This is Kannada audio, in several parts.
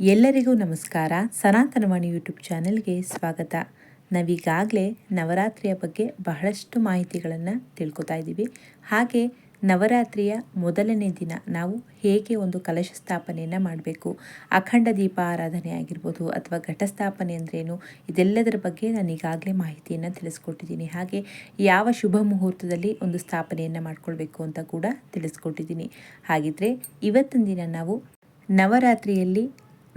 ಎಲ್ಲರಿಗೂ ನಮಸ್ಕಾರ. ಸನಾತನವಾಣಿ ಯೂಟ್ಯೂಬ್ ಚಾನೆಲ್ಗೆ ಸ್ವಾಗತ. ನಾವೀಗಾಗಲೇ ನವರಾತ್ರಿಯ ಬಗ್ಗೆ ಬಹಳಷ್ಟು ಮಾಹಿತಿಗಳನ್ನು ತಿಳ್ಕೊತಾ ಇದ್ದೀವಿ. ಹಾಗೆ ನವರಾತ್ರಿಯ ಮೊದಲನೇ ದಿನ ನಾವು ಹೇಗೆ ಒಂದು ಕಲಶ ಸ್ಥಾಪನೆಯನ್ನು ಮಾಡಬೇಕು, ಅಖಂಡ ದೀಪ ಆರಾಧನೆ ಆಗಿರ್ಬೋದು ಅಥವಾ ಘಟಸ್ಥಾಪನೆ ಅಂದ್ರೇನು ಇದೆಲ್ಲದರ ಬಗ್ಗೆ ನಾನು ಈಗಾಗಲೇ ಮಾಹಿತಿಯನ್ನು ತಿಳಿಸ್ಕೊಟ್ಟಿದ್ದೀನಿ. ಹಾಗೆ ಯಾವ ಶುಭ ಮುಹೂರ್ತದಲ್ಲಿ ಒಂದು ಸ್ಥಾಪನೆಯನ್ನು ಮಾಡಿಕೊಳ್ಬೇಕು ಅಂತ ಕೂಡ ತಿಳಿಸ್ಕೊಟ್ಟಿದ್ದೀನಿ. ಹಾಗಿದ್ರೆ ಇವತ್ತಿನ ದಿನ ನಾವು ನವರಾತ್ರಿಯಲ್ಲಿ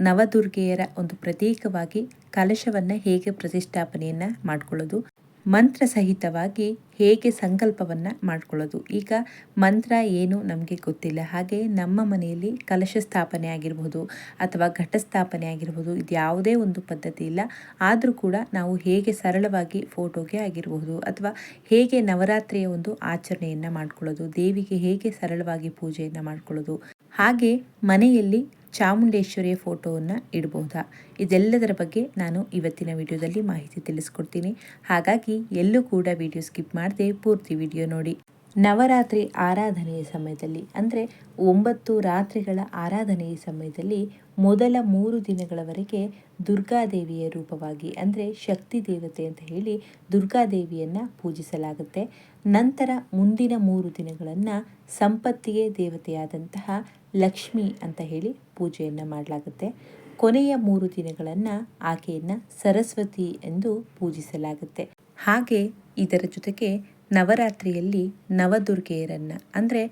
ನವದುರ್ಗೆಯರ ಒಂದು ಪ್ರತೀಕವಾಗಿ ಕಲಶವನ್ನು ಹೇಗೆ ಪ್ರತಿಷ್ಠಾಪನೆಯನ್ನು ಮಾಡಿಕೊಳ್ಳೋದು, ಮಂತ್ರ ಸಹಿತವಾಗಿ ಹೇಗೆ ಸಂಕಲ್ಪವನ್ನು ಮಾಡ್ಕೊಳ್ಳೋದು. ಈಗ ಮಂತ್ರ ಏನು ನಮಗೆ ಗೊತ್ತಿಲ್ಲ. ಹಾಗೆ ನಮ್ಮ ಮನೆಯಲ್ಲಿ ಕಲಶ ಸ್ಥಾಪನೆ ಆಗಿರಬಹುದು ಅಥವಾ ಘಟ ಸ್ಥಾಪನೆ ಆಗಿರ್ಬೋದು ಇದು ಯಾವುದೇ ಒಂದು ಪದ್ಧತಿ ಇಲ್ಲ. ಆದರೂ ಕೂಡ ನಾವು ಹೇಗೆ ಸರಳವಾಗಿ ಫೋಟೋಗೆ ಆಗಿರಬಹುದು ಅಥವಾ ಹೇಗೆ ನವರಾತ್ರಿಯ ಒಂದು ಆಚರಣೆಯನ್ನು ಮಾಡ್ಕೊಳ್ಳೋದು, ದೇವಿಗೆ ಹೇಗೆ ಸರಳವಾಗಿ ಪೂಜೆಯನ್ನು ಮಾಡ್ಕೊಳ್ಳೋದು. ಹಾಗೆ ಮನೆಯಲ್ಲಿ ಚಾಮುಂಡೇಶ್ವರಿಯ ಫೋಟೋವನ್ನು ಇಡಬಹುದಾ ಇದೆಲ್ಲದರ ಬಗ್ಗೆ ನಾನು ಇವತ್ತಿನ ವಿಡಿಯೋದಲ್ಲಿ ಮಾಹಿತಿ ತಿಳಿಸ್ಕೊಡ್ತೀನಿ. ಹಾಗಾಗಿ ಎಲ್ಲೂ ಕೂಡ ವಿಡಿಯೋ ಸ್ಕಿಪ್ ಮಾಡದೆ ಪೂರ್ತಿ ವಿಡಿಯೋ ನೋಡಿ. ನವರಾತ್ರಿ ಆರಾಧನೆಯ ಸಮಯದಲ್ಲಿ, ಅಂದರೆ ಒಂಬತ್ತು ರಾತ್ರಿಗಳ ಆರಾಧನೆಯ ಸಮಯದಲ್ಲಿ ಮೊದಲ ಮೂರು ದಿನಗಳವರೆಗೆ ದುರ್ಗಾದೇವಿಯ ರೂಪವಾಗಿ, ಅಂದರೆ ಶಕ್ತಿ ದೇವತೆ ಅಂತ ಹೇಳಿ ದುರ್ಗಾದೇವಿಯನ್ನು ಪೂಜಿಸಲಾಗುತ್ತೆ. ನಂತರ ಮುಂದಿನ ಮೂರು ದಿನಗಳನ್ನು ಸಂಪತ್ತಿಗೆ ದೇವತೆಯಾದಂತಹ ಲಕ್ಷ್ಮಿ ಅಂತ ಹೇಳಿ ಪೂಜೆಯನ್ನು ಮಾಡಲಾಗುತ್ತೆ. ಕೊನೆಯ ಮೂರು ದಿನಗಳನ್ನು ಆಕೆಯನ್ನು ಸರಸ್ವತಿ ಎಂದು ಪೂಜಿಸಲಾಗುತ್ತೆ. ಹಾಗೆ ಇದರ ಜೊತೆಗೆ ನವರಾತ್ರಿಯಲ್ಲಿ ನವದುರ್ಗೆಯರನ್ನು ಅಂದರೆ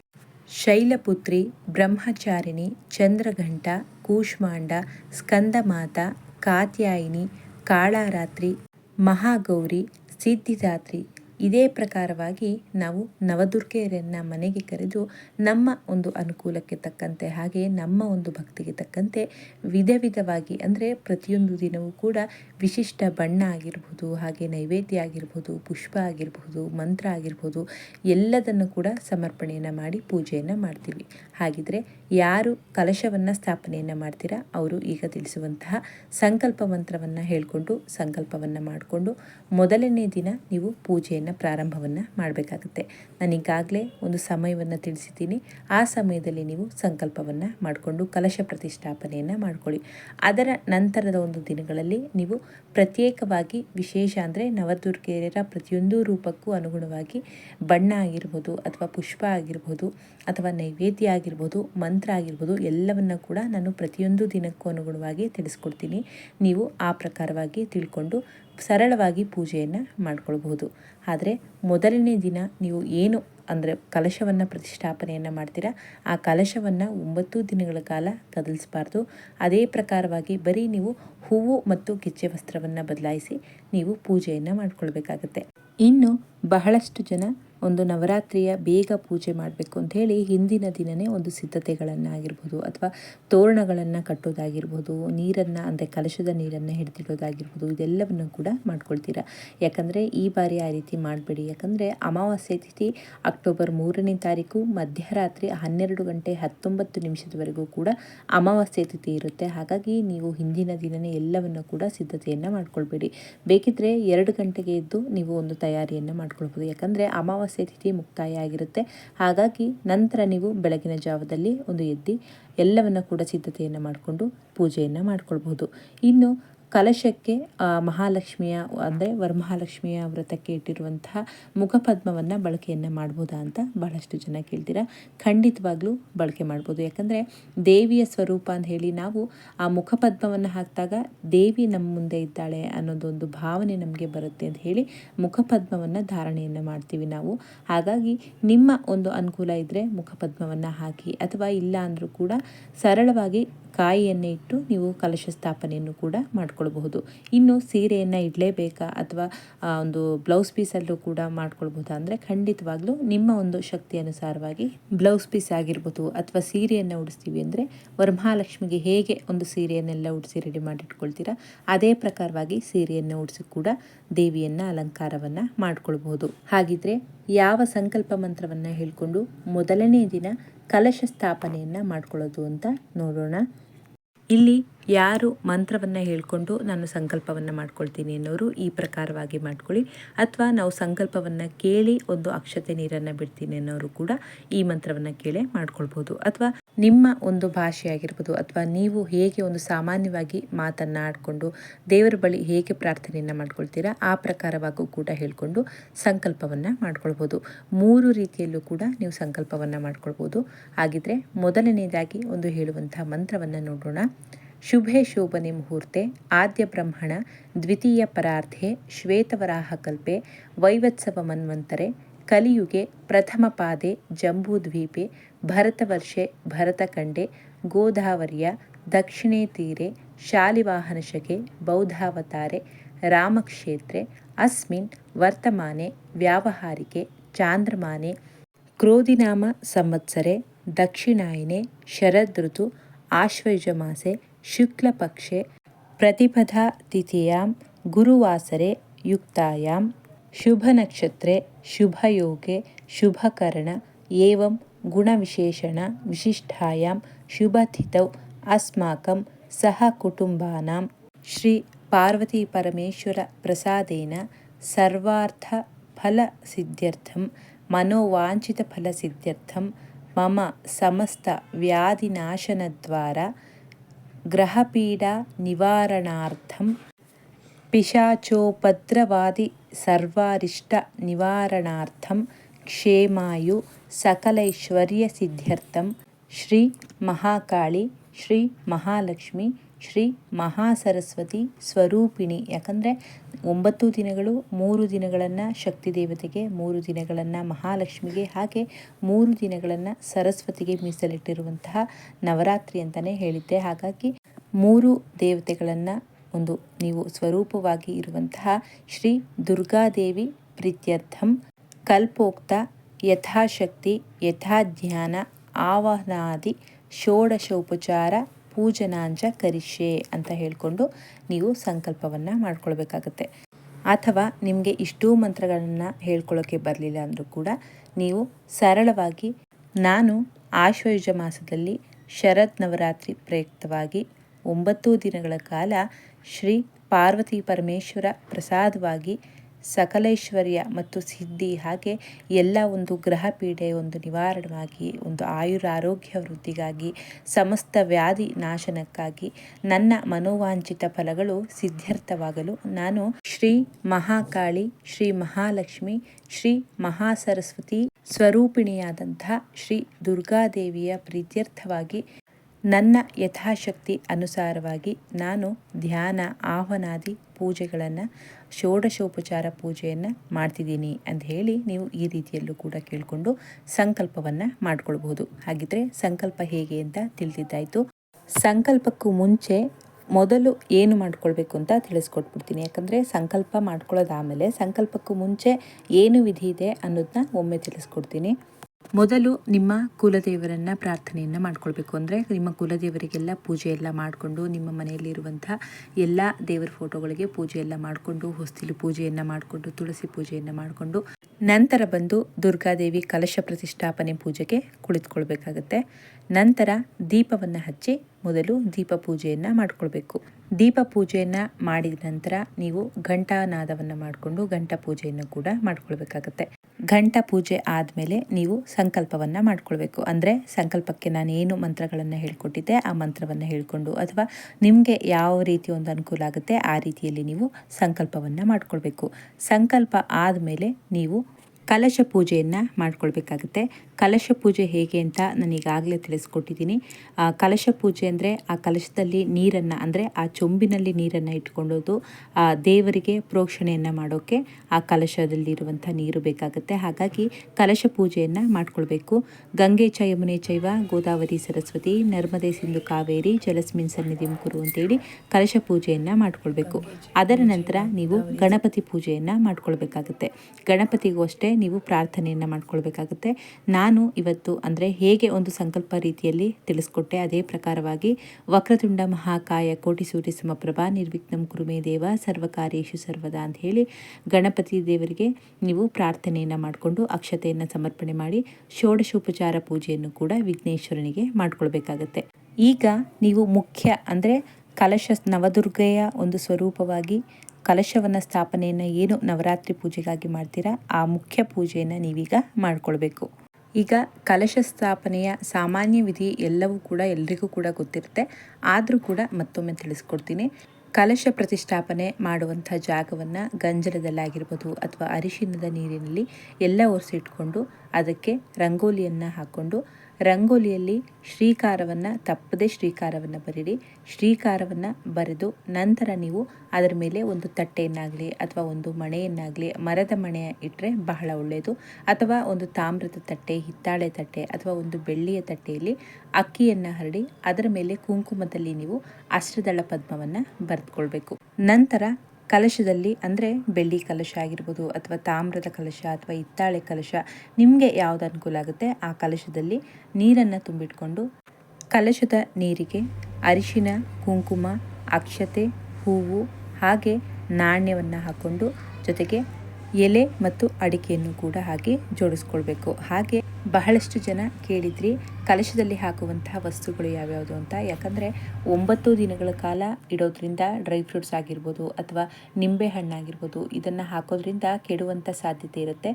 ಶೈಲಪುತ್ರಿ, ಬ್ರಹ್ಮಚಾರಿಣಿ, ಚಂದ್ರಘಂಟ, ಕೂಷ್ಮಾಂಡ, ಸ್ಕಂದಮಾತ, ಕಾತ್ಯಾಯಿನಿ, ಕಾಳಾರಾತ್ರಿ, ಮಹಾಗೌರಿ, ಸಿದ್ಧಿದಾತ್ರಿ ಇದೇ ಪ್ರಕಾರವಾಗಿ ನಾವು ನವದುರ್ಗೆಯರನ್ನು ಮನೆಗೆ ಕರೆದು ನಮ್ಮ ಒಂದು ಅನುಕೂಲಕ್ಕೆ ತಕ್ಕಂತೆ ಹಾಗೆ ನಮ್ಮ ಒಂದು ಭಕ್ತಿಗೆ ತಕ್ಕಂತೆ ವಿಧ ವಿಧವಾಗಿ ಅಂದರೆ ಪ್ರತಿಯೊಂದು ದಿನವೂ ಕೂಡ ವಿಶಿಷ್ಟ ಬಣ್ಣ ಆಗಿರ್ಬೋದು, ಹಾಗೆ ನೈವೇದ್ಯ ಆಗಿರ್ಬೋದು, ಪುಷ್ಪ ಆಗಿರ್ಬೋದು, ಮಂತ್ರ ಆಗಿರ್ಬೋದು, ಎಲ್ಲದನ್ನು ಕೂಡ ಸಮರ್ಪಣೆಯನ್ನು ಮಾಡಿ ಪೂಜೆಯನ್ನು ಮಾಡ್ತೀವಿ. ಹಾಗಿದ್ರೆ ಯಾರು ಕಲಶವನ್ನು ಸ್ಥಾಪನೆಯನ್ನು ಮಾಡ್ತೀರಾ ಅವರು ಈಗ ತಿಳಿಸುವಂತಹ ಸಂಕಲ್ಪ ಮಂತ್ರವನ್ನು ಹೇಳಿಕೊಂಡು ಸಂಕಲ್ಪವನ್ನು ಮಾಡಿಕೊಂಡು ಮೊದಲನೇ ದಿನ ನೀವು ಪೂಜೆಯನ್ನು ಪ್ರಾರಂಭವನ್ನು ಮಾಡಬೇಕಾಗುತ್ತೆ. ನಾನೀಗಾಗಲೇ ಒಂದು ಸಮಯವನ್ನು ತಿಳಿಸಿದ್ದೀನಿ. ಆ ಸಮಯದಲ್ಲಿ ನೀವು ಸಂಕಲ್ಪವನ್ನು ಮಾಡಿಕೊಂಡು ಕಲಶ ಪ್ರತಿಷ್ಠಾಪನೆಯನ್ನು ಮಾಡ್ಕೊಳ್ಳಿ. ಅದರ ನಂತರದ ಒಂದು ದಿನಗಳಲ್ಲಿ ನೀವು ಪ್ರತ್ಯೇಕವಾಗಿ ವಿಶೇಷ ಅಂದರೆ ನವದುರ್ಗೆಯರ ಪ್ರತಿಯೊಂದು ರೂಪಕ್ಕೂ ಅನುಗುಣವಾಗಿ ಬಣ್ಣ ಆಗಿರ್ಬೋದು ಅಥವಾ ಪುಷ್ಪ ಆಗಿರ್ಬೋದು ಅಥವಾ ನೈವೇದ್ಯ ಆಗಿರ್ಬೋದು, ಮಂತ್ರ ಆಗಿರ್ಬೋದು ಎಲ್ಲವನ್ನು ಕೂಡ ನಾನು ಪ್ರತಿಯೊಂದು ದಿನಕ್ಕೂ ಅನುಗುಣವಾಗಿ ತಿಳಿಸ್ಕೊಡ್ತೀನಿ. ನೀವು ಆ ಪ್ರಕಾರವಾಗಿ ತಿಳ್ಕೊಂಡು ಸರಳವಾಗಿ ಪೂಜೆಯನ್ನು ಮಾಡ್ಕೊಳ್ಬಹುದು. ಆದರೆ ಮೊದಲನೇ ದಿನ ನೀವು ಏನು ಅಂದರೆ ಕಲಶವನ್ನು ಪ್ರತಿಷ್ಠಾಪನೆಯನ್ನು ಮಾಡ್ತೀರಾ, ಆ ಕಲಶವನ್ನು ಒಂಬತ್ತು ದಿನಗಳ ಕಾಲ ಕದಲಿಸಬಾರ್ದು. ಅದೇ ಪ್ರಕಾರವಾಗಿ ಬರೀ ನೀವು ಹೂವು ಮತ್ತು ಕಿಚ್ಚೆ ವಸ್ತ್ರವನ್ನು ಬದಲಾಯಿಸಿ ನೀವು ಪೂಜೆಯನ್ನು ಮಾಡಿಕೊಳ್ಬೇಕಾಗತ್ತೆ. ಇನ್ನು ಬಹಳಷ್ಟು ಜನ ಒಂದು ನವರಾತ್ರಿಯ ಬೇಗ ಪೂಜೆ ಮಾಡಬೇಕು ಅಂತ ಹೇಳಿ ಹಿಂದಿನ ದಿನವೇ ಒಂದು ಸಿದ್ಧತೆಗಳನ್ನಾಗಿರ್ಬೋದು ಅಥವಾ ತೋರಣಗಳನ್ನು ಕಟ್ಟೋದಾಗಿರ್ಬೋದು, ನೀರನ್ನು ಅಂದರೆ ಕಲಶದ ನೀರನ್ನು ಹಿಡಿದಿಡೋದಾಗಿರ್ಬೋದು, ಇದೆಲ್ಲವನ್ನು ಕೂಡ ಮಾಡ್ಕೊಳ್ತೀರಾ? ಯಾಕಂದರೆ ಈ ಬಾರಿ ಆ ರೀತಿ ಮಾಡಬೇಡಿ. ಯಾಕಂದರೆ ಅಮಾವಾಸ್ಯೆ ತಿಥಿ ಅಕ್ಟೋಬರ್ ಮೂರನೇ ತಾರೀಕು, ಮಧ್ಯರಾತ್ರಿ ಹನ್ನೆರಡು ಗಂಟೆ ಹತ್ತೊಂಬತ್ತು ನಿಮಿಷದವರೆಗೂ ಕೂಡ ಅಮಾವಾಸ್ಯೆ ತಿಥಿ ಇರುತ್ತೆ. ಹಾಗಾಗಿ ನೀವು ಹಿಂದಿನ ದಿನವೇ ಎಲ್ಲವನ್ನು ಕೂಡ ಸಿದ್ಧತೆಯನ್ನು ಮಾಡ್ಕೊಳ್ಬೇಡಿ. ಬೇಕಿದ್ದರೆ ಎರಡು ಗಂಟೆಗೆ ಎದ್ದು ನೀವು ಒಂದು ತಯಾರಿಯನ್ನು ಮಾಡ್ಕೊಳ್ಬೋದು. ಯಾಕಂದರೆ ಅಮಾವಾಸ್ಯೆ ಅಮಾವಾಸ್ಯೆ ತಿಥಿ ಮುಕ್ತಾಯ ಆಗಿರುತ್ತೆ ಹಾಗಾಗಿ ನಂತರ ನೀವು ಬೆಳಗಿನ ಜಾವದಲ್ಲಿ ಒಂದು ಎದ್ದು ಎಲ್ಲವನ್ನು ಕೂಡ ಸಿದ್ಧತೆಯನ್ನು ಮಾಡಿಕೊಂಡು ಪೂಜೆಯನ್ನು ಮಾಡ್ಕೊಳ್ಬಹುದು. ಇನ್ನು ಕಲಶಕ್ಕೆ ಮಹಾಲಕ್ಷ್ಮಿಯ, ಅಂದರೆ ವರಮಹಾಲಕ್ಷ್ಮಿಯ ವ್ರತಕ್ಕೆ ಇಟ್ಟಿರುವಂತಹ ಮುಖಪದ್ಮವನ್ನು ಬಳಕೆಯನ್ನು ಮಾಡ್ಬೋದಾ ಅಂತ ಬಹಳಷ್ಟು ಜನ ಕೇಳ್ತೀರಾ. ಖಂಡಿತವಾಗ್ಲೂ ಬಳಕೆ ಮಾಡ್ಬೋದು. ಯಾಕಂದರೆ ದೇವಿಯ ಸ್ವರೂಪ ಅಂತ ಹೇಳಿ ನಾವು ಆ ಮುಖಪದ್ಮವನ್ನು ಹಾಕಿದಾಗ ದೇವಿ ನಮ್ಮ ಮುಂದೆ ಇದ್ದಾಳೆ ಅನ್ನೋದೊಂದು ಭಾವನೆ ನಮಗೆ ಬರುತ್ತೆ ಅಂತ ಹೇಳಿ ಮುಖಪದ್ಮವನ್ನು ಧಾರಣೆಯನ್ನು ಮಾಡ್ತೀವಿ ನಾವು. ಹಾಗಾಗಿ ನಿಮ್ಮ ಒಂದು ಅನುಕೂಲ ಇದ್ದರೆ ಮುಖಪದ್ಮವನ್ನು ಹಾಕಿ, ಅಥವಾ ಇಲ್ಲ ಅಂದರೂ ಕೂಡ ಸರಳವಾಗಿ ಕಾಯಿಯನ್ನು ಇಟ್ಟು ನೀವು ಕಲಶ ಸ್ಥಾಪನೆಯನ್ನು ಕೂಡ ಮಾಡ್ಕೊಳ್ಬಹುದು. ಇನ್ನು ಸೀರೆಯನ್ನು ಇಡಲೇಬೇಕಾ ಅಥವಾ ಒಂದು ಬ್ಲೌಸ್ ಪೀಸಲ್ಲೂ ಕೂಡ ಮಾಡ್ಕೊಳ್ಬಹುದಾ. ಅಂದರೆ ಖಂಡಿತವಾಗ್ಲೂ ನಿಮ್ಮ ಒಂದು ಶಕ್ತಿ ಅನುಸಾರವಾಗಿ ಬ್ಲೌಸ್ ಪೀಸ್ ಆಗಿರ್ಬೋದು ಅಥವಾ ಸೀರೆಯನ್ನು ಉಡಿಸ್ತೀವಿ ಅಂದರೆ ವರಮಹಾಲಕ್ಷ್ಮಿಗೆ ಹೇಗೆ ಒಂದು ಸೀರೆಯನ್ನೆಲ್ಲ ಉಡಿಸಿ ರೆಡಿ ಮಾಡಿಟ್ಕೊಳ್ತೀರಾ, ಅದೇ ಪ್ರಕಾರವಾಗಿ ಸೀರೆಯನ್ನು ಉಡಿಸಿ ಕೂಡ ದೇವಿಯನ್ನು ಅಲಂಕಾರವನ್ನು ಮಾಡ್ಕೊಳ್ಬಹುದು. ಹಾಗಿದ್ರೆ ಯಾವ ಸಂಕಲ್ಪ ಮಂತ್ರವನ್ನು ಹೇಳಿಕೊಂಡು ಮೊದಲನೇ ದಿನ ಕಲಶ ಸ್ಥಾಪನೆಯನ್ನು ಮಾಡ್ಕೊಳ್ಳೋದು ಅಂತ ನೋಡೋಣ. ಇಲ್ಲಿ ಯಾರು ಮಂತ್ರವನ್ನು ಹೇಳ್ಕೊಂಡು ನಾನು ಸಂಕಲ್ಪವನ್ನು ಮಾಡ್ಕೊಳ್ತೀನಿ ಅನ್ನೋರು ಈ ಪ್ರಕಾರವಾಗಿ ಮಾಡ್ಕೊಳ್ಳಿ. ಅಥವಾ ನಾವು ಸಂಕಲ್ಪವನ್ನು ಕೇಳಿ ಒಂದು ಅಕ್ಷತೆ ನೀರನ್ನು ಬಿಡ್ತೀನಿ ಅನ್ನೋರು ಕೂಡ ಈ ಮಂತ್ರವನ್ನು ಕೇಳಿ ಮಾಡ್ಕೊಳ್ಬೋದು. ಅಥವಾ ನಿಮ್ಮ ಒಂದು ಭಾಷೆಯಾಗಿರ್ಬೋದು, ಅಥವಾ ನೀವು ಹೇಗೆ ಒಂದು ಸಾಮಾನ್ಯವಾಗಿ ಮಾತನ್ನಾಡಿಕೊಂಡು ದೇವರ ಬಳಿ ಹೇಗೆ ಪ್ರಾರ್ಥನೆಯನ್ನು ಮಾಡ್ಕೊಳ್ತೀರಾ, ಆ ಪ್ರಕಾರವಾಗೂ ಕೂಡ ಹೇಳಿಕೊಂಡು ಸಂಕಲ್ಪವನ್ನು ಮಾಡ್ಕೊಳ್ಬೋದು. ಮೂರು ರೀತಿಯಲ್ಲೂ ಕೂಡ ನೀವು ಸಂಕಲ್ಪವನ್ನು ಮಾಡ್ಕೊಳ್ಬೋದು. ಹಾಗಿದ್ರೆ ಮೊದಲನೇದಾಗಿ ಒಂದು ಹೇಳುವಂತಹ ಮಂತ್ರವನ್ನು ನೋಡೋಣ. ಶುಭೆ ಶೋಭನೆ ಮುಹೂರ್ತೆ, ಆದ್ಯ ಬ್ರಹ್ಮಣ, ದ್ವಿತೀಯ ಪರಾರ್ಧೆ, ಶ್ವೇತವರಾಹ ಕಲ್ಪೆ, ವೈವತ್ಸವ ಮನ್ವಂತರೆ, ಕಲಿಯುಗೆ, ಪ್ರಥಮ ಪಾದೆ ಜಂಬೂದ್ವೀಪೆ ಭರತವರ್ಷೆ ಭರತಖಂಡೆ ಗೋದಾವರಿಯ, ದಕ್ಷಿಣೇ ತೀರೆ ಶಾಲಿವಾಹನಶಕೆ ಬೌದ್ಧಾವತಾರೆ, ರಾಮಕ್ಷೇತ್ರೆ, ಅಸ್ಮಿನ್, ವರ್ತಮಾನೆ, ವ್ಯಾವಹಾರಿಕೆ, ಚಾಂದ್ರಮಾನೆ, ಕ್ರೋಧಿನಾಮ ಸಂವತ್ಸರೆ, ದಕ್ಷಿಣಾಯನೆ ಶರದೃತು ಆಶ್ವಯುಜಮಾಸೆ शुक्लपक्षे प्रतिपदा तिथ्यां गुरुवासरे युक्तायां शुभनक्षत्रे शुभयोगे शुभकरण एवं गुणविशेषणविशिष्टायां शुभतिथौ अस्माकं सहकुटुम्बानां श्रीपार्वतीपरमेश्वरप्रसादेन सर्वार्थफलसिद्ध्यर्थं मनोवाञ्छितफलसिद्ध्यर्थं मम समस्तव्याधिनाशनद्वारा ग्रहपीडानिवारणार्थं पिशाचोपद्रवादिसर्वारिष्टनिवारणार्थं क्षेमायु सकलैश्वर्यसिद्ध्यर्थं श्रीमहाकाली श्रीमहालक्ष्मी ಶ್ರೀ ಮಹಾ ಸರಸ್ವತಿ ಸ್ವರೂಪಿಣಿ. ಯಾಕಂದರೆ ಒಂಬತ್ತು ದಿನಗಳು, ಮೂರು ದಿನಗಳನ್ನು ಶಕ್ತಿ ದೇವತೆಗೆ, ಮೂರು ದಿನಗಳನ್ನು ಮಹಾಲಕ್ಷ್ಮಿಗೆ, ಹಾಗೆ ಮೂರು ದಿನಗಳನ್ನು ಸರಸ್ವತಿಗೆ ಮೀಸಲಿಟ್ಟಿರುವಂತಹ ನವರಾತ್ರಿ ಅಂತಲೇ ಹೇಳಿದ್ದೆ. ಹಾಗಾಗಿ ಮೂರು ದೇವತೆಗಳನ್ನು ಒಂದು ನೀವು ಸ್ವರೂಪವಾಗಿ ಇರುವಂತಹ ಶ್ರೀ ದುರ್ಗಾದೇವಿ ಪ್ರೀತ್ಯರ್ಥಂ ಕಲ್ಪೋಕ್ತ ಯಥಾಶಕ್ತಿ ಯಥಾಧ್ಯಾನ ಆವಾಹನಾದಿ ಷೋಡಶೋಪಚಾರ ಪೂಜನಾಂಚ ಕರಿಷೆ ಅಂತ ಹೇಳಿಕೊಂಡು ನೀವು ಸಂಕಲ್ಪವನ್ನು ಮಾಡ್ಕೊಳ್ಬೇಕಾಗತ್ತೆ. ಅಥವಾ ನಿಮಗೆ ಇಷ್ಟೂ ಮಂತ್ರಗಳನ್ನು ಹೇಳ್ಕೊಳ್ಳೋಕ್ಕೆ ಬರಲಿಲ್ಲ ಅಂದರೂ ಕೂಡ ನೀವು ಸರಳವಾಗಿ ನಾನು ಆಶ್ವಯುಜ ಮಾಸದಲ್ಲಿ ಶರದ್ ನವರಾತ್ರಿ ಪ್ರಯುಕ್ತವಾಗಿ ಒಂಬತ್ತು ದಿನಗಳ ಕಾಲ ಶ್ರೀ ಪಾರ್ವತಿ ಪರಮೇಶ್ವರ ಪ್ರಸಾದವಾಗಿ ಸಕಲೈಶ್ವರ್ಯ ಮತ್ತು ಸಿದ್ಧಿ ಹಾಗೆ ಎಲ್ಲ ಒಂದು ಗ್ರಹ ಪೀಡೆ ಒಂದು ನಿವಾರಣವಾಗಿ, ಒಂದು ಆಯುರಾರೋಗ್ಯ ವೃದ್ಧಿಗಾಗಿ, ಸಮಸ್ತ ವ್ಯಾಧಿ ನಾಶನಕ್ಕಾಗಿ ನನ್ನ ಮನೋವಾಂಛಿತ ಫಲಗಳು ಸಿದ್ಧಾರ್ಥವಾಗಲು ನಾನು ಶ್ರೀ ಮಹಾಕಾಳಿ, ಶ್ರೀ ಮಹಾಲಕ್ಷ್ಮಿ, ಶ್ರೀ ಮಹಾಸರಸ್ವತಿ ಸ್ವರೂಪಿಣಿಯಾದಂತಹ ಶ್ರೀ ದುರ್ಗಾದೇವಿಯ ಪ್ರೀತ್ಯರ್ಥವಾಗಿ ನನ್ನ ಯಥಾಶಕ್ತಿ ಅನುಸಾರವಾಗಿ ನಾನು ಧ್ಯಾನ, ಆಹ್ವಾನಾದಿ ಪೂಜೆಗಳನ್ನು, ಷೋಡಶೋಪಚಾರ ಪೂಜೆಯನ್ನು ಮಾಡ್ತಿದ್ದೀನಿ ಅಂತ ಹೇಳಿ ನೀವು ಈ ರೀತಿಯಲ್ಲೂ ಕೂಡ ಕೇಳಿಕೊಂಡು ಸಂಕಲ್ಪವನ್ನು ಮಾಡಿಕೊಳ್ಬಹುದು. ಹಾಗಿದ್ರೆ ಸಂಕಲ್ಪ ಹೇಗೆ ಅಂತ ತಿಳಿದಿದ್ದಾಯಿತು. ಸಂಕಲ್ಪಕ್ಕೂ ಮುಂಚೆ ಮೊದಲು ಏನು ಮಾಡ್ಕೊಳ್ಬೇಕು ಅಂತ ತಿಳಿಸ್ಕೊಟ್ಬಿಡ್ತೀನಿ. ಯಾಕಂದರೆ ಸಂಕಲ್ಪ ಮಾಡ್ಕೊಳ್ಳೋದಾದಮೇಲೆ ಸಂಕಲ್ಪಕ್ಕೂ ಮುಂಚೆ ಏನು ವಿಧಿ ಇದೆ ಅನ್ನೋದನ್ನ ಒಮ್ಮೆ ತಿಳಿಸ್ಕೊಡ್ತೀನಿ. ಮೊದಲು ನಿಮ್ಮ ಕುಲದೇವರನ್ನು ಪ್ರಾರ್ಥನೆಯನ್ನು ಮಾಡ್ಕೊಳ್ಬೇಕು ಅಂದರೆ ನಿಮ್ಮ ಕುಲದೇವರಿಗೆಲ್ಲ ಪೂಜೆ ಎಲ್ಲ ಮಾಡಿಕೊಂಡು ನಿಮ್ಮ ಮನೆಯಲ್ಲಿರುವಂಥ ಎಲ್ಲ ದೇವರ ಫೋಟೋಗಳಿಗೆ ಪೂಜೆ ಎಲ್ಲ ಮಾಡಿಕೊಂಡು, ಹೊಸ್ತಿಲು ಪೂಜೆಯನ್ನು ಮಾಡಿಕೊಂಡು, ತುಳಸಿ ಪೂಜೆಯನ್ನು ಮಾಡಿಕೊಂಡು ನಂತರ ಬಂದು ದುರ್ಗಾದೇವಿ ಕಲಶ ಪ್ರತಿಷ್ಠಾಪನೆ ಪೂಜೆಗೆ ಕುಳಿತುಕೊಳ್ಬೇಕಾಗತ್ತೆ. ನಂತರ ದೀಪವನ್ನು ಹಚ್ಚಿ ಮೊದಲು ದೀಪ ಪೂಜೆಯನ್ನು ಮಾಡಿಕೊಳ್ಬೇಕು. ದೀಪ ಪೂಜೆಯನ್ನು ಮಾಡಿದ ನಂತರ ನೀವು ಘಂಟಾನಾದವನ್ನು ಮಾಡಿಕೊಂಡು ಘಂಟ ಪೂಜೆಯನ್ನು ಕೂಡ ಮಾಡ್ಕೊಳ್ಬೇಕಾಗತ್ತೆ. ಘಂಟ ಪೂಜೆ ಆದಮೇಲೆ ನೀವು ಸಂಕಲ್ಪವನ್ನು ಮಾಡ್ಕೊಳ್ಬೇಕು. ಅಂದರೆ ಸಂಕಲ್ಪಕ್ಕೆ ನಾನು ಏನು ಮಂತ್ರಗಳನ್ನು ಹೇಳ್ಕೊಟ್ಟಿದ್ದೆ, ಆ ಮಂತ್ರವನ್ನು ಹೇಳಿಕೊಂಡು ಅಥವಾ ನಿಮಗೆ ಯಾವ ರೀತಿ ಒಂದು ಅನುಕೂಲ ಆಗುತ್ತೆ, ಆ ರೀತಿಯಲ್ಲಿ ನೀವು ಸಂಕಲ್ಪವನ್ನು ಮಾಡ್ಕೊಳ್ಬೇಕು. ಸಂಕಲ್ಪ ಆದಮೇಲೆ ನೀವು ಕಲಶ ಪೂಜೆಯನ್ನು ಮಾಡ್ಕೊಳ್ಬೇಕಾಗುತ್ತೆ. ಕಲಶ ಪೂಜೆ ಹೇಗೆ ಅಂತ ನಾನು ಈಗಾಗಲೇ ತಿಳಿಸ್ಕೊಟ್ಟಿದ್ದೀನಿ. ಕಲಶ ಪೂಜೆ ಅಂದರೆ ಆ ಕಲಶದಲ್ಲಿ ನೀರನ್ನು ಅಂದರೆ ಆ ಚೊಂಬಿನಲ್ಲಿ ನೀರನ್ನು ಇಟ್ಕೊಂಡೋದು, ಆ ದೇವರಿಗೆ ಪ್ರೋಕ್ಷಣೆಯನ್ನು ಮಾಡೋಕ್ಕೆ ಆ ಕಲಶದಲ್ಲಿರುವಂಥ ನೀರು ಬೇಕಾಗುತ್ತೆ. ಹಾಗಾಗಿ ಕಲಶ ಪೂಜೆಯನ್ನು ಮಾಡ್ಕೊಳ್ಬೇಕು. ಗಂಗೆ ಚ ಯಮುನೆ ಚೈವ ಗೋದಾವರಿ ಸರಸ್ವತಿ ನರ್ಮದೆ ಸಿಂಧು ಕಾವೇರಿ ಜಲಸ್ಮಿನ್ ಸನ್ನಿಧಿ ಮುಕುರು ಅಂತೇಳಿ ಕಲಶ ಪೂಜೆಯನ್ನು ಮಾಡ್ಕೊಳ್ಬೇಕು. ಅದರ ನಂತರ ನೀವು ಗಣಪತಿ ಪೂಜೆಯನ್ನು ಮಾಡ್ಕೊಳ್ಬೇಕಾಗುತ್ತೆ. ಗಣಪತಿಗೂ ಅಷ್ಟೇ ನೀವು ಪ್ರಾರ್ಥನೆಯನ್ನು ಮಾಡ್ಕೊಳ್ಬೇಕಾಗುತ್ತೆ. ನಾನು ಇವತ್ತು ಅಂದರೆ ಹೇಗೆ ಒಂದು ಸಂಕಲ್ಪ ರೀತಿಯಲ್ಲಿ ತಿಳಿಸ್ಕೊಟ್ಟೆ, ಅದೇ ಪ್ರಕಾರವಾಗಿ ವಕ್ರತುಂಡ ಮಹಾಕಾಯ ಕೋಟಿ ಸೂರ್ಯ ಸಮಪ್ರಭಾ ನಿರ್ವಿಘ್ನಂ ಕುರುಮೇ ದೇವ ಸರ್ವಕಾರ್ಯೇಶು ಸರ್ವದಾ ಅಂತ ಹೇಳಿ ಗಣಪತಿ ದೇವರಿಗೆ ನೀವು ಪ್ರಾರ್ಥನೆಯನ್ನು ಮಾಡಿಕೊಂಡು ಅಕ್ಷತೆಯನ್ನು ಸಮರ್ಪಣೆ ಮಾಡಿ ಷೋಡಶೋಪಚಾರ ಪೂಜೆಯನ್ನು ಕೂಡ ವಿಘ್ನೇಶ್ವರನಿಗೆ ಮಾಡ್ಕೊಳ್ಬೇಕಾಗತ್ತೆ. ಈಗ ನೀವು ಮುಖ್ಯ ಅಂದರೆ ಕಲಶ ನವದುರ್ಗೆಯ ಒಂದು ಸ್ವರೂಪವಾಗಿ ಕಲಶವನ್ನು ಸ್ಥಾಪನೆಯನ್ನು ಏನು ನವರಾತ್ರಿ ಪೂಜೆಗಾಗಿ ಮಾಡ್ತೀರಾ? ಆ ಮುಖ್ಯ ಪೂಜೆಯನ್ನು ನೀವೀಗ ಮಾಡಿಕೊಳ್ಬೇಕು. ಈಗ ಕಲಶ ಸ್ಥಾಪನೆಯ ಸಾಮಾನ್ಯ ವಿಧಿ ಎಲ್ಲವೂ ಕೂಡ ಎಲ್ರಿಗೂ ಕೂಡ ಗೊತ್ತಿರುತ್ತೆ. ಆದರೂ ಕೂಡ ಮತ್ತೊಮ್ಮೆ ತಿಳಿಸ್ಕೊಡ್ತೀನಿ. ಕಲಶ ಪ್ರತಿಷ್ಠಾಪನೆ ಮಾಡುವಂಥ ಜಾಗವನ್ನು ಗಂಜಲದಲ್ಲಾಗಿರ್ಬೋದು ಅಥವಾ ಅರಿಶಿನದ ನೀರಿನಲ್ಲಿ ಎಲ್ಲ ಒರೆಸಿಟ್ಕೊಂಡು ಅದಕ್ಕೆ ರಂಗೋಲಿಯನ್ನು ಹಾಕ್ಕೊಂಡು ರಂಗೋಲಿಯಲ್ಲಿ ಶ್ರೀಕಾರವನ್ನು ತಪ್ಪದೇ ಶ್ರೀಕಾರವನ್ನು ಬರೀರಿ. ಶ್ರೀಕಾರವನ್ನು ಬರೆದು ನಂತರ ನೀವು ಅದರ ಮೇಲೆ ಒಂದು ತಟ್ಟೆಯನ್ನಾಗಲಿ ಅಥವಾ ಒಂದು ಮಣೆಯನ್ನಾಗಲಿ, ಮರದ ಮಣೆ ಇಟ್ಟರೆ ಬಹಳ ಒಳ್ಳೆಯದು ಅಥವಾ ಒಂದು ತಾಮ್ರದ ತಟ್ಟೆ, ಹಿತ್ತಾಳೆ ತಟ್ಟೆ ಅಥವಾ ಒಂದು ಬೆಳ್ಳಿಯ ತಟ್ಟೆಯಲ್ಲಿ ಅಕ್ಕಿಯನ್ನು ಹರಡಿ ಅದರ ಮೇಲೆ ಕುಂಕುಮದಲ್ಲಿ ನೀವು ಅಷ್ಟದಳ ಪದ್ಮವನ್ನು ಬರೆದುಕೊಳ್ಬೇಕು. ನಂತರ ಕಲಶದಲ್ಲಿ, ಅಂದರೆ ಬೆಳ್ಳಿ ಕಲಶ ಆಗಿರ್ಬೋದು ಅಥವಾ ತಾಮ್ರದ ಕಲಶ ಅಥವಾ ಹಿತ್ತಾಳೆ ಕಲಶ, ನಿಮಗೆ ಯಾವುದು ಅನುಕೂಲ ಆಗುತ್ತೆ? ಆ ಕಲಶದಲ್ಲಿ ನೀರನ್ನು ತುಂಬಿಟ್ಕೊಂಡು ಕಲಶದ ನೀರಿಗೆ ಅರಿಶಿನ, ಕುಂಕುಮ, ಅಕ್ಷತೆ, ಹೂವು ಹಾಗೆ ನಾಣ್ಯವನ್ನು ಹಾಕ್ಕೊಂಡು ಜೊತೆಗೆ ಎಲೆ ಮತ್ತು ಅಡಿಕೆಯನ್ನು ಕೂಡ ಹಾಗೆ ಜೋಡಿಸ್ಕೊಳ್ಬೇಕು. ಹಾಗೆ ಬಹಳಷ್ಟು ಜನ ಕೇಳಿದ್ರಿ, ಕಲಶದಲ್ಲಿ ಹಾಕುವಂತಹ ವಸ್ತುಗಳು ಯಾವ್ಯಾವುದು ಅಂತ? ಯಾಕಂದರೆ ಒಂಬತ್ತು ದಿನಗಳ ಕಾಲ ಇಡೋದ್ರಿಂದ ಡ್ರೈ ಫ್ರೂಟ್ಸ್ ಆಗಿರ್ಬೋದು ಅಥವಾ ನಿಂಬೆ ಹಣ್ಣಾಗಿರ್ಬೋದು ಇದನ್ನು ಹಾಕೋದ್ರಿಂದ ಕೆಡುವಂಥ ಸಾಧ್ಯತೆ ಇರುತ್ತೆ.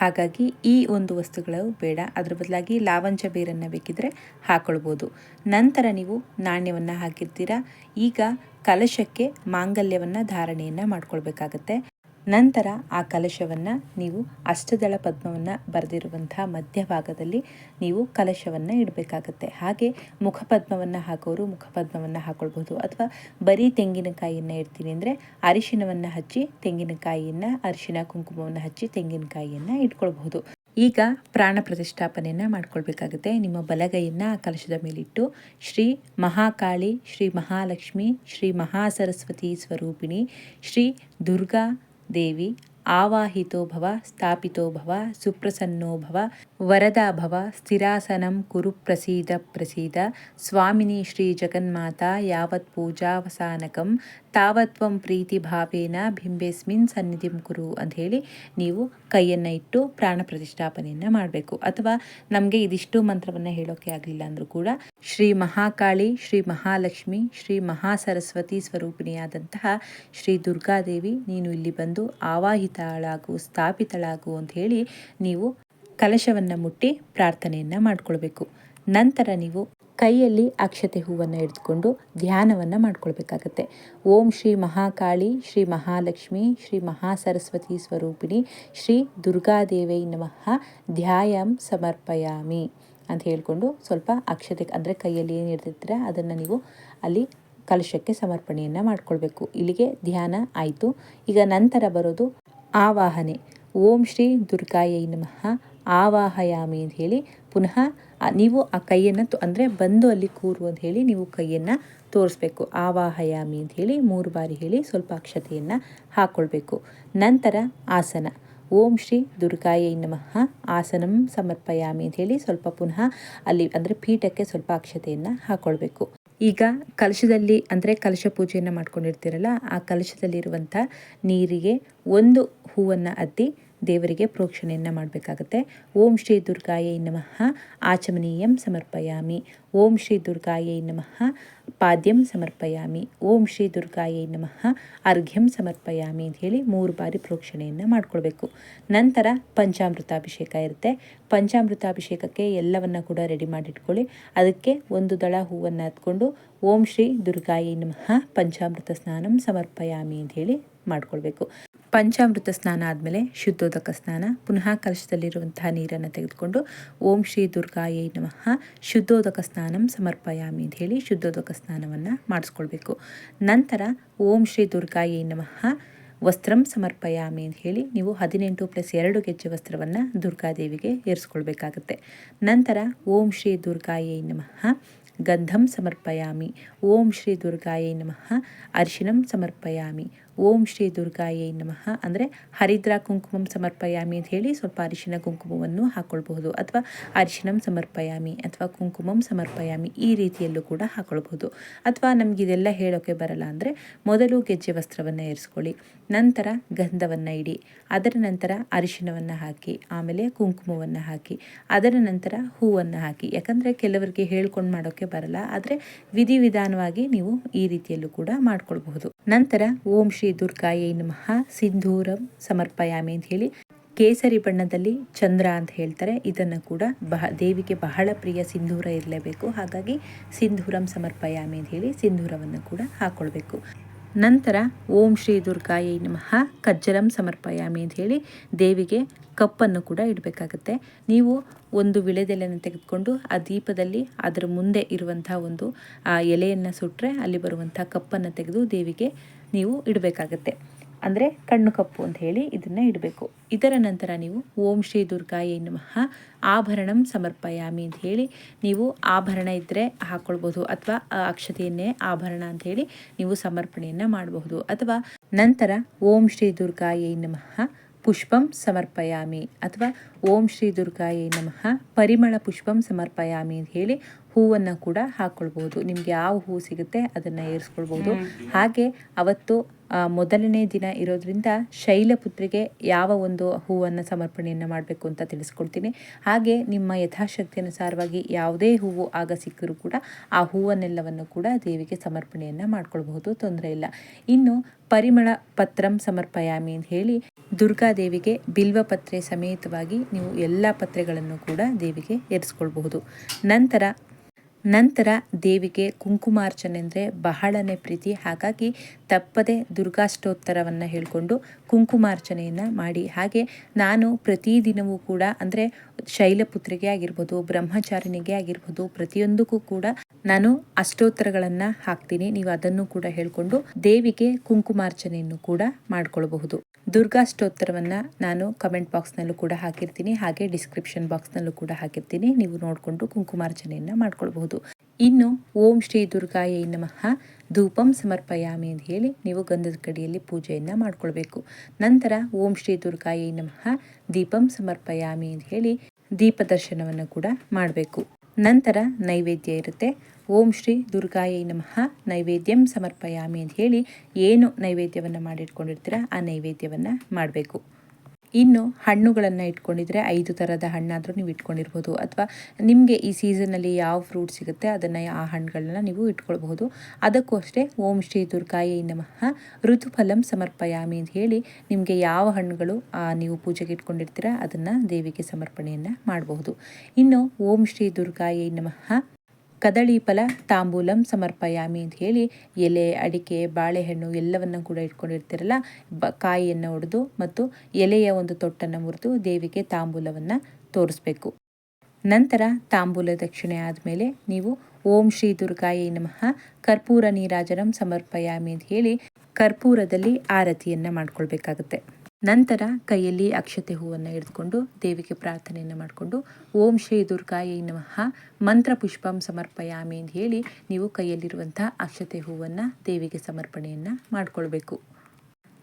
ಹಾಗಾಗಿ ಈ ಒಂದು ವಸ್ತುಗಳು ಬೇಡ. ಅದ್ರ ಬದಲಾಗಿ ಲಾವಂಚ ಬೇರನ್ನು ಬೇಕಿದ್ರೆ ಹಾಕೊಳ್ಬೋದು. ನಂತರ ನೀವು ನಾಣ್ಯವನ್ನು ಹಾಕಿರ್ತೀರಾ? ಈಗ ಕಲಶಕ್ಕೆ ಮಾಂಗಲ್ಯವನ್ನು ಧಾರಣೆಯನ್ನು ಮಾಡ್ಕೊಳ್ಬೇಕಾಗತ್ತೆ. ನಂತರ ಆ ಕಲಶವನ್ನು ನೀವು ಅಷ್ಟದಳ ಪದ್ಮವನ್ನು ಬರೆದಿರುವಂತಹ ಮಧ್ಯಭಾಗದಲ್ಲಿ ನೀವು ಕಲಶವನ್ನು ಇಡಬೇಕಾಗತ್ತೆ. ಹಾಗೆ ಮುಖಪದ್ಮವನ್ನು ಹಾಕೋರು ಮುಖಪದ್ಮವನ್ನು ಹಾಕೊಳ್ಬಹುದು. ಅಥವಾ ಬರೀ ತೆಂಗಿನಕಾಯಿಯನ್ನು ಇಡ್ತೀನಿ ಅಂದರೆ ಅರಿಶಿನವನ್ನು ಹಚ್ಚಿ ತೆಂಗಿನಕಾಯಿಯನ್ನು ಅರಿಶಿನ ಕುಂಕುಮವನ್ನು ಹಚ್ಚಿ ತೆಂಗಿನಕಾಯಿಯನ್ನು ಇಟ್ಕೊಳ್ಬಹುದು. ಈಗ ಪ್ರಾಣ ಪ್ರತಿಷ್ಠಾಪನೆಯನ್ನು ಮಾಡ್ಕೊಳ್ಬೇಕಾಗುತ್ತೆ. ನಿಮ್ಮ ಬಲಗೈಯನ್ನು ಆ ಕಲಶದ ಮೇಲಿಟ್ಟು ಶ್ರೀ ಮಹಾಕಾಳಿ, ಶ್ರೀ ಮಹಾಲಕ್ಷ್ಮಿ, ಶ್ರೀ ಮಹಾಸರಸ್ವತಿ ಸ್ವರೂಪಿಣಿ, ಶ್ರೀ ದುರ್ಗಾ देवि आवाहितो भव स्थापितो भव सुप्रसन्नो भव वरदा भव स्थिरासनं कुरु प्रसीद प्रसीद स्वामिनी श्रीजगन्माता जगन्माता यावत्पूजावसानकम् ತಾವತ್ವಂ ಪ್ರೀತಿ ಭಾವೇನ ಬಿಂಬೆಸ್ಮಿನ್ ಸನ್ನಿಧಿಂ ಕುರು ಅಂತ ಹೇಳಿ ನೀವು ಕೈಯನ್ನು ಇಟ್ಟು ಪ್ರಾಣ ಪ್ರತಿಷ್ಠಾಪನೆಯನ್ನು ಮಾಡಬೇಕು. ಅಥವಾ ನಮಗೆ ಇದಿಷ್ಟು ಮಂತ್ರವನ್ನು ಹೇಳೋಕೆ ಆಗಲಿಲ್ಲ ಅಂದರೂ ಕೂಡ ಶ್ರೀ ಮಹಾಕಾಳಿ, ಶ್ರೀ ಮಹಾಲಕ್ಷ್ಮಿ, ಶ್ರೀ ಮಹಾಸರಸ್ವತಿ ಸ್ವರೂಪಿಣಿಯಾದಂತಹ ಶ್ರೀ ದುರ್ಗಾದೇವಿ ನೀನು ಇಲ್ಲಿ ಬಂದು ಆವಾಹಿತಳಾಗು, ಸ್ಥಾಪಿತಳಾಗು ಅಂತ ಹೇಳಿ ನೀವು ಕಲಶವನ್ನು ಮುಟ್ಟಿ ಪ್ರಾರ್ಥನೆಯನ್ನು ಮಾಡಿಕೊಳ್ಬೇಕು. ನಂತರ ನೀವು ಕೈಯಲ್ಲಿ ಅಕ್ಷತೆ ಹೂವನ್ನು ಹಿಡಿದುಕೊಂಡು ಧ್ಯಾನವನ್ನು ಮಾಡ್ಕೊಳ್ಬೇಕಾಗತ್ತೆ. ಓಂ ಶ್ರೀ ಮಹಾಕಾಳಿ, ಶ್ರೀ ಮಹಾಲಕ್ಷ್ಮಿ, ಶ್ರೀ ಮಹಾಸರಸ್ವತಿ ಸ್ವರೂಪಿಣಿ, ಶ್ರೀ ದುರ್ಗಾದೇವೈ ನಮಃ. ಧ್ಯಾಯಂ ಸಮರ್ಪಯಾಮಿ ಅಂತ ಹೇಳಿಕೊಂಡು ಸ್ವಲ್ಪ ಅಕ್ಷತೆ ಅಂದರೆ ಕೈಯಲ್ಲಿ ಏನು ಇರ್ತಿದ್ರೆ ಅದನ್ನು ನೀವು ಅಲ್ಲಿ ಕಲಶಕ್ಕೆ ಸಮರ್ಪಣೆಯನ್ನು ಮಾಡಿಕೊಳ್ಬೇಕು. ಇಲ್ಲಿಗೆ ಧ್ಯಾನ ಆಯಿತು. ಈಗ ನಂತರ ಬರೋದು ಆವಾಹನೆ. ಓಂ ಶ್ರೀ ದುರ್ಗಾಯೈ ನಮಃ. ಆವಾಹಯಾಮಿ ಅಂತ ಹೇಳಿ ಪುನಃ ನೀವು ಆ ಕೈಯನ್ನು ಅಂದರೆ ಬಂದು ಅಲ್ಲಿ ಕೂರು ಅಂತ ಹೇಳಿ ನೀವು ಕೈಯನ್ನು ತೋರಿಸ್ಬೇಕು. ಆವಾಹಯಾಮಿ ಅಂತ ಹೇಳಿ ಮೂರು ಬಾರಿ ಹೇಳಿ ಸ್ವಲ್ಪ ಅಕ್ಷತೆಯನ್ನು ಹಾಕ್ಕೊಳ್ಬೇಕು ನಂತರ ಆಸನ. ಓಂ ಶ್ರೀ ದುರ್ಗಾಯೈ ನಮಃ. ಆಸನಂ ಸಮರ್ಪಯಾಮಿ ಅಂತ ಹೇಳಿ ಸ್ವಲ್ಪ ಪುನಃ ಅಲ್ಲಿ, ಅಂದರೆ ಪೀಠಕ್ಕೆ ಸ್ವಲ್ಪ ಅಕ್ಷತೆಯನ್ನು ಹಾಕ್ಕೊಳ್ಬೇಕು ಈಗ ಕಲಶದಲ್ಲಿ, ಅಂದರೆ ಕಲಶ ಪೂಜೆಯನ್ನು ಮಾಡ್ಕೊಂಡಿರ್ತೀರಲ್ಲ, ಆ ಕಲಶದಲ್ಲಿರುವಂಥ ನೀರಿಗೆ ಒಂದು ಹೂವನ್ನು ಅದ್ದಿ ದೇವರಿಗೆ ಪ್ರೋಕ್ಷಣೆಯನ್ನು ಮಾಡಬೇಕಾಗತ್ತೆ. ಓಂ ಶ್ರೀ ದುರ್ಗಾಯೈ ನಮಃ, ಆಚಮನೀಯಂ ಸಮರ್ಪಯಾಮಿ. ಓಂ ಶ್ರೀ ದುರ್ಗಾಯೈ ನಮಃ, ಪಾದ್ಯಂ ಸಮರ್ಪಯಾಮಿ. ಓಂ ಶ್ರೀ ದುರ್ಗಾಯೈ ನಮಃ, ಅರ್ಘ್ಯಂ ಸಮರ್ಪಯಾಮಿ ಅಂತ ಹೇಳಿ ಮೂರು ಬಾರಿ ಪ್ರೋಕ್ಷಣೆಯನ್ನು ಮಾಡ್ಕೊಳ್ಬೇಕು. ನಂತರ ಪಂಚಾಮೃತಾಭಿಷೇಕ ಇರುತ್ತೆ. ಪಂಚಾಮೃತಾಭಿಷೇಕಕ್ಕೆ ಎಲ್ಲವನ್ನು ಕೂಡ ರೆಡಿ ಮಾಡಿಟ್ಕೊಳ್ಳಿ. ಅದಕ್ಕೆ ಒಂದು ದಳ ಹೂವನ್ನು ಹತ್ಕೊಂಡು ಓಂ ಶ್ರೀ ದುರ್ಗಾಯೈ ನಮಃ, ಪಂಚಾಮೃತ ಸ್ನಾನಂ ಸಮರ್ಪಯಾಮಿ ಅಂತ ಹೇಳಿ ಮಾಡ್ಕೊಳ್ಬೇಕು. ಪಂಚಾಮೃತ ಸ್ನಾನ ಆದಮೇಲೆ ಶುದ್ಧೋದಕ ಸ್ನಾನ, ಪುನಃ ಕಲಶದಲ್ಲಿರುವಂತಹ ನೀರನ್ನು ತೆಗೆದುಕೊಂಡು ಓಂ ಶ್ರೀ ದುರ್ಗಾಯೈ ನಮಃ, ಶುದ್ಧೋದಕ ಸ್ನಾನಂ ಸಮರ್ಪಯಾಮಿ ಅಂತ ಹೇಳಿ ಶುದ್ಧೋದಕ ಸ್ನಾನವನ್ನು ಮಾಡಿಸ್ಕೊಳ್ಬೇಕು. ನಂತರ ಓಂ ಶ್ರೀ ದುರ್ಗಾಯೈ ನಮಃ, ವಸ್ತ್ರಂ ಸಮರ್ಪಯಾಮಿ ಅಂತ ಹೇಳಿ ನೀವು ಹದಿನೆಂಟು ಪ್ಲಸ್ ಎರಡು ಗೆಜ್ಜೆ ವಸ್ತ್ರವನ್ನು ದುರ್ಗಾದೇವಿಗೆ ಏರಿಸ್ಕೊಳ್ಬೇಕಾಗತ್ತೆ. ನಂತರ ಓಂ ಶ್ರೀ ದುರ್ಗಾಯೈ ನಮಃ, ಗಂಧಂ ಸಮರ್ಪಯಾಮಿ, ಓಂ ಶ್ರೀ ದುರ್ಗಾಯೈ ನಮಃ, ಅರ್ಶಿನಂ ಸಮರ್ಪಯಾಮಿ ಓಂ ಶ್ರೀ ದುರ್ಗಾಯೈ ನಮಃ. ಅಂದರೆ ಹರಿದ್ರಾ ಕುಂಕುಮಂ ಸಮರ್ಪಯಾಮಿ ಅಂತ ಹೇಳಿ ಸ್ವಲ್ಪ ಅರಿಶಿನ ಕುಂಕುಮವನ್ನು ಹಾಕ್ಕೊಳ್ಬಹುದು ಅಥವಾ ಅರಿಶಿನಂ ಸಮರ್ಪಯಾಮಿ ಅಥವಾ ಕುಂಕುಮಂ ಸಮರ್ಪಯಾಮಿ ಈ ರೀತಿಯಲ್ಲೂ ಕೂಡ ಹಾಕ್ಕೊಳ್ಬಹುದು ಅಥವಾ ನಮಗಿದೆಲ್ಲ ಹೇಳೋಕ್ಕೆ ಹೇಳೋಕೆ ಬರಲ್ಲ ಅಂದರೆ ಮೊದಲು ಗೆಜ್ಜೆ ವಸ್ತ್ರವನ್ನು ಏರಿಸ್ಕೊಳ್ಳಿ. ನಂತರ ಗಂಧವನ್ನು ಇಡಿ, ಅದರ ನಂತರ ಅರಿಶಿನವನ್ನು ಹಾಕಿ, ಆಮೇಲೆ ಕುಂಕುಮವನ್ನು ಹಾಕಿ, ಅದರ ನಂತರ ಹೂವನ್ನು ಹಾಕಿ. ಯಾಕಂದರೆ ಕೆಲವರಿಗೆ ಹೇಳ್ಕೊಂಡು ಮಾಡೋಕ್ಕೆ ಬರಲ್ಲ, ಆದರೆ ವಿಧಿವಿಧಾನವಾಗಿ ನೀವು ಈ ರೀತಿಯಲ್ಲೂ ಕೂಡ ಮಾಡ್ಕೊಳ್ಬಹುದು. ನಂತರ ಓಂ ಶ್ರೀ ದುರ್ಗಾಯೈ ನಮಃ, ಸಿಂಧೂರಂ ಸಮರ್ಪಯಾಮಿ ಅಂತ ಹೇಳಿ ಕೇಸರಿ ಬಣ್ಣದಲ್ಲಿ ಚಂದ್ರ ಅಂತ ಹೇಳ್ತಾರೆ. ಇದನ್ನು ಕೂಡ ಬಹ, ದೇವಿಗೆ ಬಹಳ ಪ್ರಿಯ ಸಿಂಧೂರ ಇರಲೇಬೇಕು. ಹಾಗಾಗಿ ಸಿಂಧೂರಂ ಸಮರ್ಪಯಾಮಿ ಅಂತ ಹೇಳಿ ಸಿಂಧೂರವನ್ನು ಕೂಡ ಹಾಕ್ಕೊಳ್ಬೇಕು ನಂತರ ಓಂ ಶ್ರೀ ದುರ್ಗಾಯೈ ನಮಃ ಕಜ್ಜರಂ ಸಮರ್ಪಯಾಮಿ ಅಂತ ಹೇಳಿ ದೇವಿಗೆ ಕಪ್ಪನ್ನು ಕೂಡ ಇಡಬೇಕಾಗತ್ತೆ. ನೀವು ಒಂದು ವಿಳೆದೆಲೆಯನ್ನು ತೆಗೆದುಕೊಂಡು ಆ ದೀಪದಲ್ಲಿ ಅದರ ಮುಂದೆ ಇರುವಂಥ ಒಂದು, ಆ ಎಲೆಯನ್ನು ಸುಟ್ಟರೆ ಅಲ್ಲಿ ಬರುವಂಥ ಕಪ್ಪನ್ನು ತೆಗೆದು ದೇವಿಗೆ ನೀವು ಇಡಬೇಕಾಗತ್ತೆ. ಅಂದರೆ ಕಣ್ಣು ಕಪ್ಪು ಅಂತ ಹೇಳಿ ಇದನ್ನು ಇಡಬೇಕು. ಇದರ ನಂತರ ನೀವು ಓಂ ಶ್ರೀ ದುರ್ಗಾಯೇ ನಮಃ ಆಭರಣಂ ಸಮರ್ಪಯಾಮಿ ಅಂತ ಹೇಳಿ ನೀವು ಆಭರಣ ಇದ್ದರೆ ಹಾಕ್ಕೊಳ್ಬೋದು ಅಥವಾ ಅಕ್ಷತೆಯನ್ನೇ ಆಭರಣ ಅಂತ ಹೇಳಿ ನೀವು ಸಮರ್ಪಣೆಯನ್ನು ಮಾಡಬಹುದು. ಅಥವಾ ನಂತರ ಓಂ ಶ್ರೀ ದುರ್ಗಾಯೇ ನಮಃ ಪುಷ್ಪಂ ಸಮರ್ಪಯಾಮಿ. ಅಥವಾ ಓಂ ಶ್ರೀ ದುರ್ಗಾಯೇ ನಮಃ ಪರಿಮಳ ಪುಷ್ಪಂ ಸಮರ್ಪಯಾಮಿ ಅಂತ ಹೇಳಿ ಹೂವನ್ನು ಕೂಡ ಹಾಕ್ಕೊಳ್ಬಹುದು ನಿಮ್ಗೆ ಯಾವ ಹೂ ಸಿಗುತ್ತೆ ಅದನ್ನು ಏರಿಸ್ಕೊಳ್ಬೋದು ಹಾಗೆ ಅವತ್ತು ಮೊದಲನೇ ದಿನ ಇರೋದ್ರಿಂದ ಶೈಲಪುತ್ರಿಗೆ ಯಾವ ಒಂದು ಹೂವನ್ನು ಸಮರ್ಪಣೆಯನ್ನು ಮಾಡಬೇಕು ಅಂತ ತಿಳಿಸ್ಕೊಡ್ತೀನಿ. ಹಾಗೆ ನಿಮ್ಮ ಯಥಾಶಕ್ತಿ ಅನುಸಾರವಾಗಿ ಯಾವುದೇ ಹೂವು ಆಗ ಸಿಕ್ಕರೂ ಕೂಡ ಆ ಹೂವನ್ನೆಲ್ಲವನ್ನು ಕೂಡ ದೇವಿಗೆ ಸಮರ್ಪಣೆಯನ್ನು ಮಾಡ್ಕೊಳ್ಬಹುದು, ತೊಂದರೆ ಇಲ್ಲ. ಇನ್ನು ಪರಿಮಳ ಪತ್ರಂ ಸಮರ್ಪಯಾಮಿ ಅಂತ ಹೇಳಿ ದುರ್ಗಾದೇವಿಗೆ ಬಿಲ್ವಪತ್ರೆ ಸಮೇತವಾಗಿ ನೀವು ಎಲ್ಲ ಪತ್ರೆಗಳನ್ನು ಕೂಡ ದೇವಿಗೆ ಏರಿಸ್ಕೊಳ್ಬಹುದು ನಂತರ ನಂತರ ದೇವಿಗೆ ಕುಂಕುಮಾರ್ಚನೆ ಅಂದರೆ ಬಹಳನೇ ಪ್ರೀತಿ. ಹಾಗಾಗಿ ತಪ್ಪದೆ ದುರ್ಗಾಷ್ಟೋತ್ತರವನ್ನು ಹೇಳಿಕೊಂಡು ಕುಂಕುಮಾರ್ಚನೆಯನ್ನು ಮಾಡಿ. ಹಾಗೆ ನಾನು ಪ್ರತಿದಿನವೂ ಕೂಡ ಅಂದರೆ ಶೈಲಪುತ್ರಿಗೆ ಆಗಿರ್ಬೋದು, ಬ್ರಹ್ಮಚಾರಿಣಿಗೆ ಆಗಿರ್ಬೋದು, ಪ್ರತಿಯೊಂದಕ್ಕೂ ಕೂಡ ನಾನು ಅಷ್ಟೋತ್ತರಗಳನ್ನು ಹಾಕ್ತೀನಿ. ನೀವು ಅದನ್ನು ಕೂಡ ಹೇಳಿಕೊಂಡು ದೇವಿಗೆ ಕುಂಕುಮಾರ್ಚನೆಯನ್ನು ಕೂಡ ಮಾಡ್ಕೊಳ್ಬಹುದು. ದುರ್ಗಾಷ್ಟೋತ್ತರವನ್ನು ನಾನು ಕಮೆಂಟ್ ಬಾಕ್ಸ್ನಲ್ಲೂ ಕೂಡ ಹಾಕಿರ್ತೀನಿ. ಹಾಗೆ ಡಿಸ್ಕ್ರಿಪ್ಷನ್ ಬಾಕ್ಸ್ನಲ್ಲೂ ಕೂಡ ಹಾಕಿರ್ತೀನಿ. ನೀವು ನೋಡಿಕೊಂಡು ಕುಂಕುಮಾರ್ಚನೆಯನ್ನು ಮಾಡ್ಕೊಳ್ಬಹುದು. ಇನ್ನು ಓಂ ಶ್ರೀ ದುರ್ಗಾಯೈ ನಮಃ. ಧೂಪಂ ಸಮರ್ಪಯಾಮಿ ಅಂತ ಹೇಳಿ ನೀವು ಗಂಧದ ಕಡಿಯಲ್ಲಿ ಪೂಜೆಯನ್ನು ಮಾಡ್ಕೊಳ್ಬೇಕು. ನಂತರ ಓಂ ಶ್ರೀ ದುರ್ಗಾಯೈ ನಮಃ. ದೀಪಂ ಸಮರ್ಪಯಾಮಿ ಅಂತ ಹೇಳಿ ದೀಪ ದರ್ಶನವನ್ನು ಕೂಡ ಮಾಡಬೇಕು. ನಂತರ ನೈವೇದ್ಯ ಇರುತ್ತೆ. ಓಂ ಶ್ರೀ ದುರ್ಗಾಯೈ ನಮಃ. ನೈವೇದ್ಯಂ ಸಮರ್ಪಯಾಮಿ ಅಂತ ಹೇಳಿ ಏನು ನೈವೇದ್ಯವನ್ನು ಮಾಡಿಟ್ಕೊಂಡಿರ್ತೀರ ಆ ನೈವೇದ್ಯವನ್ನು ಮಾಡಬೇಕು. ಇನ್ನು ಹಣ್ಣುಗಳನ್ನು ಇಟ್ಕೊಂಡಿದ್ರೆ ಐದು ಥರದ ಹಣ್ಣಾದರೂ ನೀವು ಇಟ್ಕೊಂಡಿರ್ಬೋದು. ಅಥವಾ ನಿಮಗೆ ಈ ಸೀಸನಲ್ಲಿ ಯಾವ ಫ್ರೂಟ್ ಸಿಗುತ್ತೆ ಅದನ್ನು ಆ ಹಣ್ಣುಗಳನ್ನ ನೀವು ಇಟ್ಕೊಳ್ಬಹುದು. ಅದಕ್ಕೂ ಅಷ್ಟೇ ಓಂ ಶ್ರೀ ದುರ್ಗಾಯೈ ನಮಃ. ಋತುಫಲಂ ಸಮರ್ಪಯಾಮಿ ಅಂತ ಹೇಳಿ ನಿಮಗೆ ಯಾವ ಹಣ್ಣುಗಳು ನೀವು ಪೂಜೆಗೆ ಇಟ್ಕೊಂಡಿರ್ತೀರ ಅದನ್ನು ದೇವಿಗೆ ಸಮರ್ಪಣೆಯನ್ನು ಮಾಡಬಹುದು. ಇನ್ನು ಓಂ ಶ್ರೀ ದುರ್ಗಾಯೈ ನಮಃ. ಕದಳಿ ಫಲ ತಾಂಬೂಲಂ ಸಮರ್ಪಯಾಮಿ ಅಂತ ಹೇಳಿ ಎಲೆ, ಅಡಿಕೆ, ಬಾಳೆಹಣ್ಣು ಎಲ್ಲವನ್ನು ಕೂಡ ಇಟ್ಕೊಂಡಿರ್ತೀರಲ್ಲ, ಬ, ಕಾಯಿಯನ್ನು ಒಡೆದು ಮತ್ತು ಎಲೆಯ ಒಂದು ತೊಟ್ಟನ್ನು ಮುರಿದು ದೇವಿಗೆ ತಾಂಬೂಲವನ್ನು ತೋರಿಸ್ಬೇಕು. ನಂತರ ತಾಂಬೂಲ ದಕ್ಷಿಣೆ ಆದಮೇಲೆ ನೀವು ಓಂ ಶ್ರೀ ದುರ್ಗಾಯೈ ನಮಃ. ಕರ್ಪೂರ ನೀರಾಜನಂ ಸಮರ್ಪಯಾಮಿ ಅಂತ ಹೇಳಿ ಕರ್ಪೂರದಲ್ಲಿ ಆರತಿಯನ್ನು ಮಾಡ್ಕೊಳ್ಬೇಕಾಗತ್ತೆ. ನಂತರ ಕೈಯಲ್ಲಿ ಅಕ್ಷತೆ ಹೂವನ್ನು ಹಿಡಿದುಕೊಂಡು ದೇವಿಗೆ ಪ್ರಾರ್ಥನೆಯನ್ನು ಮಾಡಿಕೊಂಡು ಓಂ ಶ್ರೀ ದುರ್ಗಾಯೈ ನಮಃ. ಮಂತ್ರ ಪುಷ್ಪಂ ಸಮರ್ಪಯಾಮಿ ಅಂತ ಹೇಳಿ ನೀವು ಕೈಯಲ್ಲಿರುವಂತಹ ಅಕ್ಷತೆ ಹೂವನ್ನು ದೇವಿಗೆ ಸಮರ್ಪಣೆಯನ್ನು ಮಾಡಿಕೊಳ್ಬೇಕು.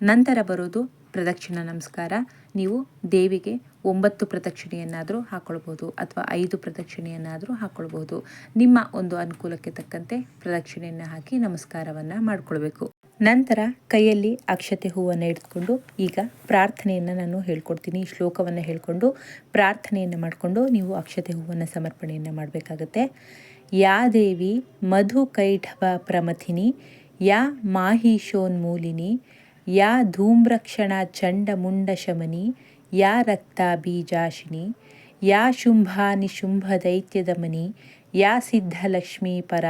ನಂತರ ಬರೋದು ಪ್ರದಕ್ಷಿಣ ನಮಸ್ಕಾರ. ನೀವು ದೇವಿಗೆ ಒಂಬತ್ತು ಪ್ರದಕ್ಷಿಣೆಯನ್ನಾದರೂ ಹಾಕ್ಕೊಳ್ಬೋದು ಅಥವಾ ಐದು ಪ್ರದಕ್ಷಿಣೆಯನ್ನಾದರೂ ಹಾಕ್ಕೊಳ್ಬೋದು ನಿಮ್ಮ ಒಂದು ಅನುಕೂಲಕ್ಕೆ ತಕ್ಕಂತೆ ಪ್ರದಕ್ಷಿಣೆಯನ್ನು ಹಾಕಿ ನಮಸ್ಕಾರವನ್ನು ಮಾಡಿಕೊಳ್ಬೇಕು. ನಂತರ ಕೈಯಲ್ಲಿ ಅಕ್ಷತೆ ಹೂವನ್ನು ಹಿಡಿದುಕೊಂಡು ಈಗ ಪ್ರಾರ್ಥನೆಯನ್ನು ನಾನು ಹೇಳ್ಕೊಡ್ತೀನಿ. ಶ್ಲೋಕವನ್ನು ಹೇಳಿಕೊಂಡು ಪ್ರಾರ್ಥನೆಯನ್ನು ಮಾಡಿಕೊಂಡು ನೀವು ಅಕ್ಷತೆ ಹೂವನ್ನು ಸಮರ್ಪಣೆಯನ್ನು ಮಾಡಬೇಕಾಗತ್ತೆ. ಯಾ ದೇವಿ ಮಧು ಕೈಠವ ಪ್ರಮಥಿನಿ, ಯಾ ಮಾಹಿಶೋನ್ಮೂಲಿನಿ ಯಾ ಧೂಮ್ರಕ್ಷಣ ಚಂಡ ಮುಂಡ ಶಮನಿ, ಯಾ ರಕ್ತ ಬೀಜಾಶಿನಿ, ಯಾ ಶುಂಭ ನಿಶುಂಭ ದೈತ್ಯದಮನಿ ಯಾ ಸಿದ್ಧಲಕ್ಷ್ಮೀ ಪರ,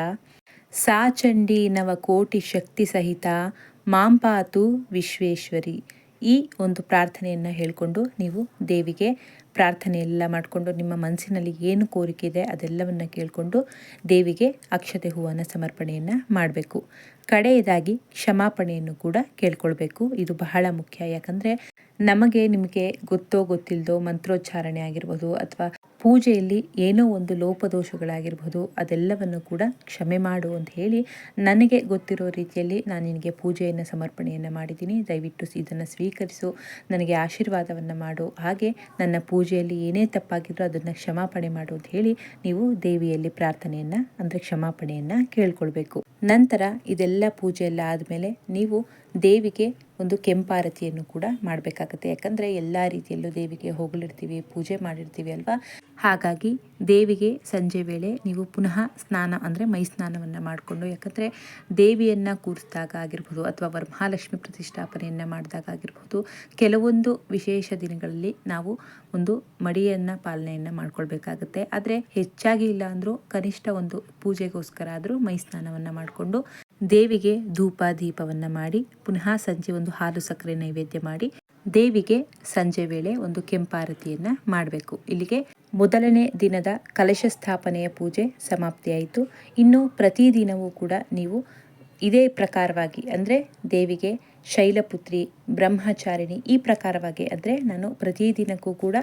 ಸಾ ಚಂಡಿ ಕೋಟಿ ಶಕ್ತಿ ಸಹಿತ ಮಾಂಪಾತು ವಿಶ್ವೇಶ್ವರಿ. ಈ ಒಂದು ಪ್ರಾರ್ಥನೆಯನ್ನು ಹೇಳಿಕೊಂಡು ನೀವು ದೇವಿಗೆ ಪ್ರಾರ್ಥನೆ ಎಲ್ಲ ಮಾಡಿಕೊಂಡು ನಿಮ್ಮ ಮನಸ್ಸಿನಲ್ಲಿ ಏನು ಕೋರಿಕೆ ಇದೆ ಅದೆಲ್ಲವನ್ನು ಕೇಳಿಕೊಂಡು ದೇವಿಗೆ ಅಕ್ಷತೆ ಹೂವನ್ನು ಸಮರ್ಪಣೆಯನ್ನು ಮಾಡಬೇಕು. ಕಡೆಯದಾಗಿ ಕ್ಷಮಾಪಣೆಯನ್ನು ಕೂಡ ಕೇಳ್ಕೊಳ್ಬೇಕು. ಇದು ಬಹಳ ಮುಖ್ಯ. ಯಾಕಂದರೆ ನಮಗೆ ನಿಮಗೆ ಗೊತ್ತೋ ಗೊತ್ತಿಲ್ಲದೋ ಮಂತ್ರೋಚ್ಚಾರಣೆ ಆಗಿರ್ಬೋದು ಅಥವಾ ಪೂಜೆಯಲ್ಲಿ ಏನೋ ಒಂದು ಲೋಪದೋಷಗಳಾಗಿರ್ಬೋದು ಅದೆಲ್ಲವನ್ನು ಕೂಡ ಕ್ಷಮೆ ಮಾಡು ಅಂತ ಹೇಳಿ ನನಗೆ ಗೊತ್ತಿರೋ ರೀತಿಯಲ್ಲಿ ನಾನು ನಿನಗೆ ಪೂಜೆಯನ್ನು, ಸಮರ್ಪಣೆಯನ್ನು ಮಾಡಿದ್ದೀನಿ. ದಯವಿಟ್ಟು ಇದನ್ನು ಸ್ವೀಕರಿಸು. ನನಗೆ ಆಶೀರ್ವಾದವನ್ನು ಮಾಡು. ಹಾಗೆ ನನ್ನ ಪೂಜೆಯಲ್ಲಿ ಏನೇ ತಪ್ಪಾಗಿದ್ರೂ ಅದನ್ನು ಕ್ಷಮಾಪಣೆ ಮಾಡು ಅಂತ ಹೇಳಿ ನೀವು ದೇವಿಯಲ್ಲಿ ಪ್ರಾರ್ಥನೆಯನ್ನು, ಅಂದರೆ ಕ್ಷಮಾಪಣೆಯನ್ನು ಕೇಳ್ಕೊಳ್ಬೇಕು. ನಂತರ ಇದೆಲ್ಲ ಪೂಜೆಯೆಲ್ಲ ಆದಮೇಲೆ ನೀವು ದೇವಿಗೆ ಒಂದು ಕೆಂಪಾರತಿಯನ್ನು ಕೂಡ ಮಾಡಬೇಕಾಗುತ್ತೆ. ಯಾಕಂದರೆ ಎಲ್ಲ ರೀತಿಯಲ್ಲೂ ದೇವಿಗೆ ಹೋಗಲಿರ್ತೀವಿ ಪೂಜೆ ಮಾಡಿರ್ತೀವಿ ಅಲ್ವಾ? ಹಾಗಾಗಿ ದೇವಿಗೆ ಸಂಜೆ ವೇಳೆ ನೀವು ಪುನಃ ಸ್ನಾನ ಅಂದರೆ ಮೈ ಸ್ನಾನವನ್ನು ಮಾಡಿಕೊಂಡು, ಯಾಕಂದರೆ ದೇವಿಯನ್ನು ಕೂರಿಸಿದಾಗ ಆಗಿರ್ಬೋದು ಅಥವಾ ವರಮಹಾಲಕ್ಷ್ಮಿ ಪ್ರತಿಷ್ಠಾಪನೆಯನ್ನು ಮಾಡಿದಾಗ ಆಗಿರ್ಬೋದು, ಕೆಲವೊಂದು ವಿಶೇಷ ದಿನಗಳಲ್ಲಿ ನಾವು ಒಂದು ಮಡಿಯನ್ನು ಪಾಲನೆಯನ್ನು ಮಾಡ್ಕೊಳ್ಬೇಕಾಗತ್ತೆ. ಆದರೆ ಹೆಚ್ಚಾಗಿ ಇಲ್ಲ ಅಂದರೂ ಕನಿಷ್ಠ ಒಂದು ಪೂಜೆಗೋಸ್ಕರ ಆದರೂ ಮೈ ಸ್ನಾನವನ್ನು ಮಾಡಿಕೊಂಡು ದೇವಿಗೆ ಧೂಪ ದೀಪವನ್ನು ಮಾಡಿ, ಪುನಃ ಸಂಜೆ ಒಂದು ಹಾಲು ಸಕ್ಕರೆ ನೈವೇದ್ಯ ಮಾಡಿ, ದೇವಿಗೆ ಸಂಜೆ ವೇಳೆ ಒಂದು ಕೆಂಪಾರತಿಯನ್ನು ಮಾಡಬೇಕು. ಇಲ್ಲಿಗೆ ಮೊದಲನೇ ದಿನದ ಕಲಶ ಸ್ಥಾಪನೆಯ ಪೂಜೆ ಸಮಾಪ್ತಿಯಾಯಿತು. ಇನ್ನು ಪ್ರತಿದಿನವೂ ಕೂಡ ನೀವು ಇದೇ ಪ್ರಕಾರವಾಗಿ ಅಂದರೆ ದೇವಿಗೆ ಶೈಲಪುತ್ರಿ, ಬ್ರಹ್ಮಚಾರಿಣಿ ಈ ಪ್ರಕಾರವಾಗಿ ಅಂದರೆ ನಾನು ಪ್ರತಿದಿನಕ್ಕೂ ಕೂಡ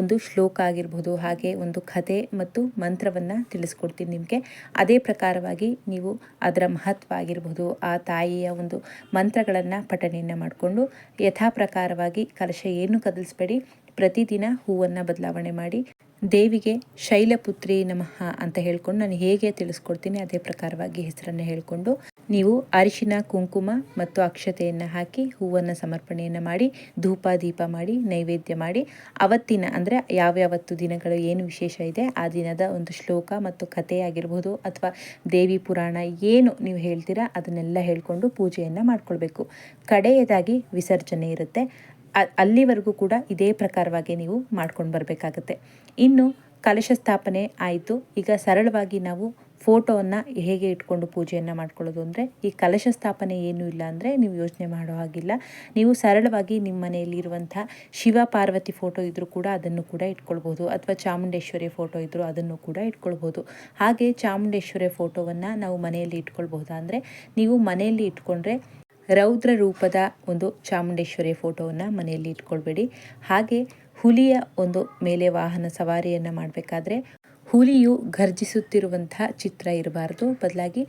ಒಂದು ಶ್ಲೋಕ ಆಗಿರ್ಬೋದು, ಹಾಗೆ ಒಂದು ಕಥೆ ಮತ್ತು ಮಂತ್ರವನ್ನು ತಿಳಿಸ್ಕೊಡ್ತೀನಿ ನಿಮಗೆ. ಅದೇ ಪ್ರಕಾರವಾಗಿ ನೀವು ಅದರ ಮಹತ್ವ ಆಗಿರ್ಬೋದು, ಆ ತಾಯಿಯ ಒಂದು ಮಂತ್ರಗಳನ್ನು ಪಠಣೆಯನ್ನು ಮಾಡಿಕೊಂಡು ಯಥಾ ಪ್ರಕಾರವಾಗಿ ಕಲಶ ಏನು ಕದಲಿಸ್ಬೇಡಿ, ಪ್ರತಿದಿನ ಹೂವನ್ನು ಬದಲಾವಣೆ ಮಾಡಿ ದೇವಿಗೆ ಶೈಲಪುತ್ರಿ ನಮಃ ಅಂತ ಹೇಳ್ಕೊಂಡು ನಾನು ಹೇಗೆ ತಿಳಿಸ್ಕೊಡ್ತೀನಿ, ಅದೇ ಪ್ರಕಾರವಾಗಿ ಹೆಸರನ್ನು ಹೇಳಿಕೊಂಡು ನೀವು ಅರಿಶಿನ, ಕುಂಕುಮ ಮತ್ತು ಅಕ್ಷತೆಯನ್ನು ಹಾಕಿ ಹೂವನ್ನು ಸಮರ್ಪಣೆಯನ್ನು ಮಾಡಿ, ಧೂಪ, ದೀಪ ಮಾಡಿ, ನೈವೇದ್ಯ ಮಾಡಿ, ಅವತ್ತಿನ ಅಂದರೆ ಯಾವ್ಯಾವತ್ತು ದಿನಗಳು ಏನು ವಿಶೇಷ ಇದೆ, ಆ ದಿನದ ಒಂದು ಶ್ಲೋಕ ಮತ್ತು ಕಥೆ ಆಗಿರ್ಬೋದು ಅಥವಾ ದೇವಿ ಪುರಾಣ ಏನು ನೀವು ಹೇಳ್ತೀರಾ ಅದನ್ನೆಲ್ಲ ಹೇಳಿಕೊಂಡು ಪೂಜೆಯನ್ನು ಮಾಡ್ಕೊಳ್ಬೇಕು. ಕಡೆಯದಾಗಿ ವಿಸರ್ಜನೆ ಇರುತ್ತೆ. ಅಲ್ಲಿವರೆಗೂ ಕೂಡ ಇದೇ ಪ್ರಕಾರವಾಗಿ ನೀವು ಮಾಡ್ಕೊಂಡು ಬರಬೇಕಾಗತ್ತೆ. ಇನ್ನು ಕಲಶ ಸ್ಥಾಪನೆ ಆಯಿತು. ಈಗ ಸರಳವಾಗಿ ನಾವು ಫೋಟೋವನ್ನು ಹೇಗೆ ಇಟ್ಕೊಂಡು ಪೂಜೆಯನ್ನು ಮಾಡ್ಕೊಳ್ಳೋದು ಅಂದರೆ, ಈ ಕಲಶ ಸ್ಥಾಪನೆ ಏನೂ ಇಲ್ಲ ಅಂದರೆ ನೀವು ಯೋಚನೆ ಮಾಡೋ ಹಾಗಿಲ್ಲ. ನೀವು ಸರಳವಾಗಿ ನಿಮ್ಮ ಮನೆಯಲ್ಲಿರುವಂಥ ಶಿವ ಪಾರ್ವತಿ ಫೋಟೋ ಇದ್ದರೂ ಕೂಡ ಅದನ್ನು ಕೂಡ ಇಟ್ಕೊಳ್ಬೋದು ಅಥವಾ ಚಾಮುಂಡೇಶ್ವರಿ ಫೋಟೋ ಇದ್ದರೂ ಅದನ್ನು ಕೂಡ ಇಟ್ಕೊಳ್ಬೋದು ಹಾಗೆ ಚಾಮುಂಡೇಶ್ವರಿ ಫೋಟೋವನ್ನು ನಾವು ಮನೆಯಲ್ಲಿ ಇಟ್ಕೊಳ್ಬೋದಾ ಅಂದರೆ, ನೀವು ಮನೆಯಲ್ಲಿ ಇಟ್ಕೊಂಡ್ರೆ ರೌದ್ರ ರೂಪದ ಒಂದು ಚಾಮುಂಡೇಶ್ವರಿ ಫೋಟೋವನ್ನು ಮನೆಯಲ್ಲಿ ಇಟ್ಕೊಳ್ಬೇಡಿ. ಹಾಗೆ ಹುಲಿಯ ಒಂದು ಮೇಲೆ ವಾಹನ ಸವಾರಿಯನ್ನು ಮಾಡಬೇಕಾದ್ರೆ ಹುಲಿಯು ಘರ್ಜಿಸುತ್ತಿರುವಂತಹ ಚಿತ್ರ ಇರಬಾರ್ದು. ಬದಲಾಗಿ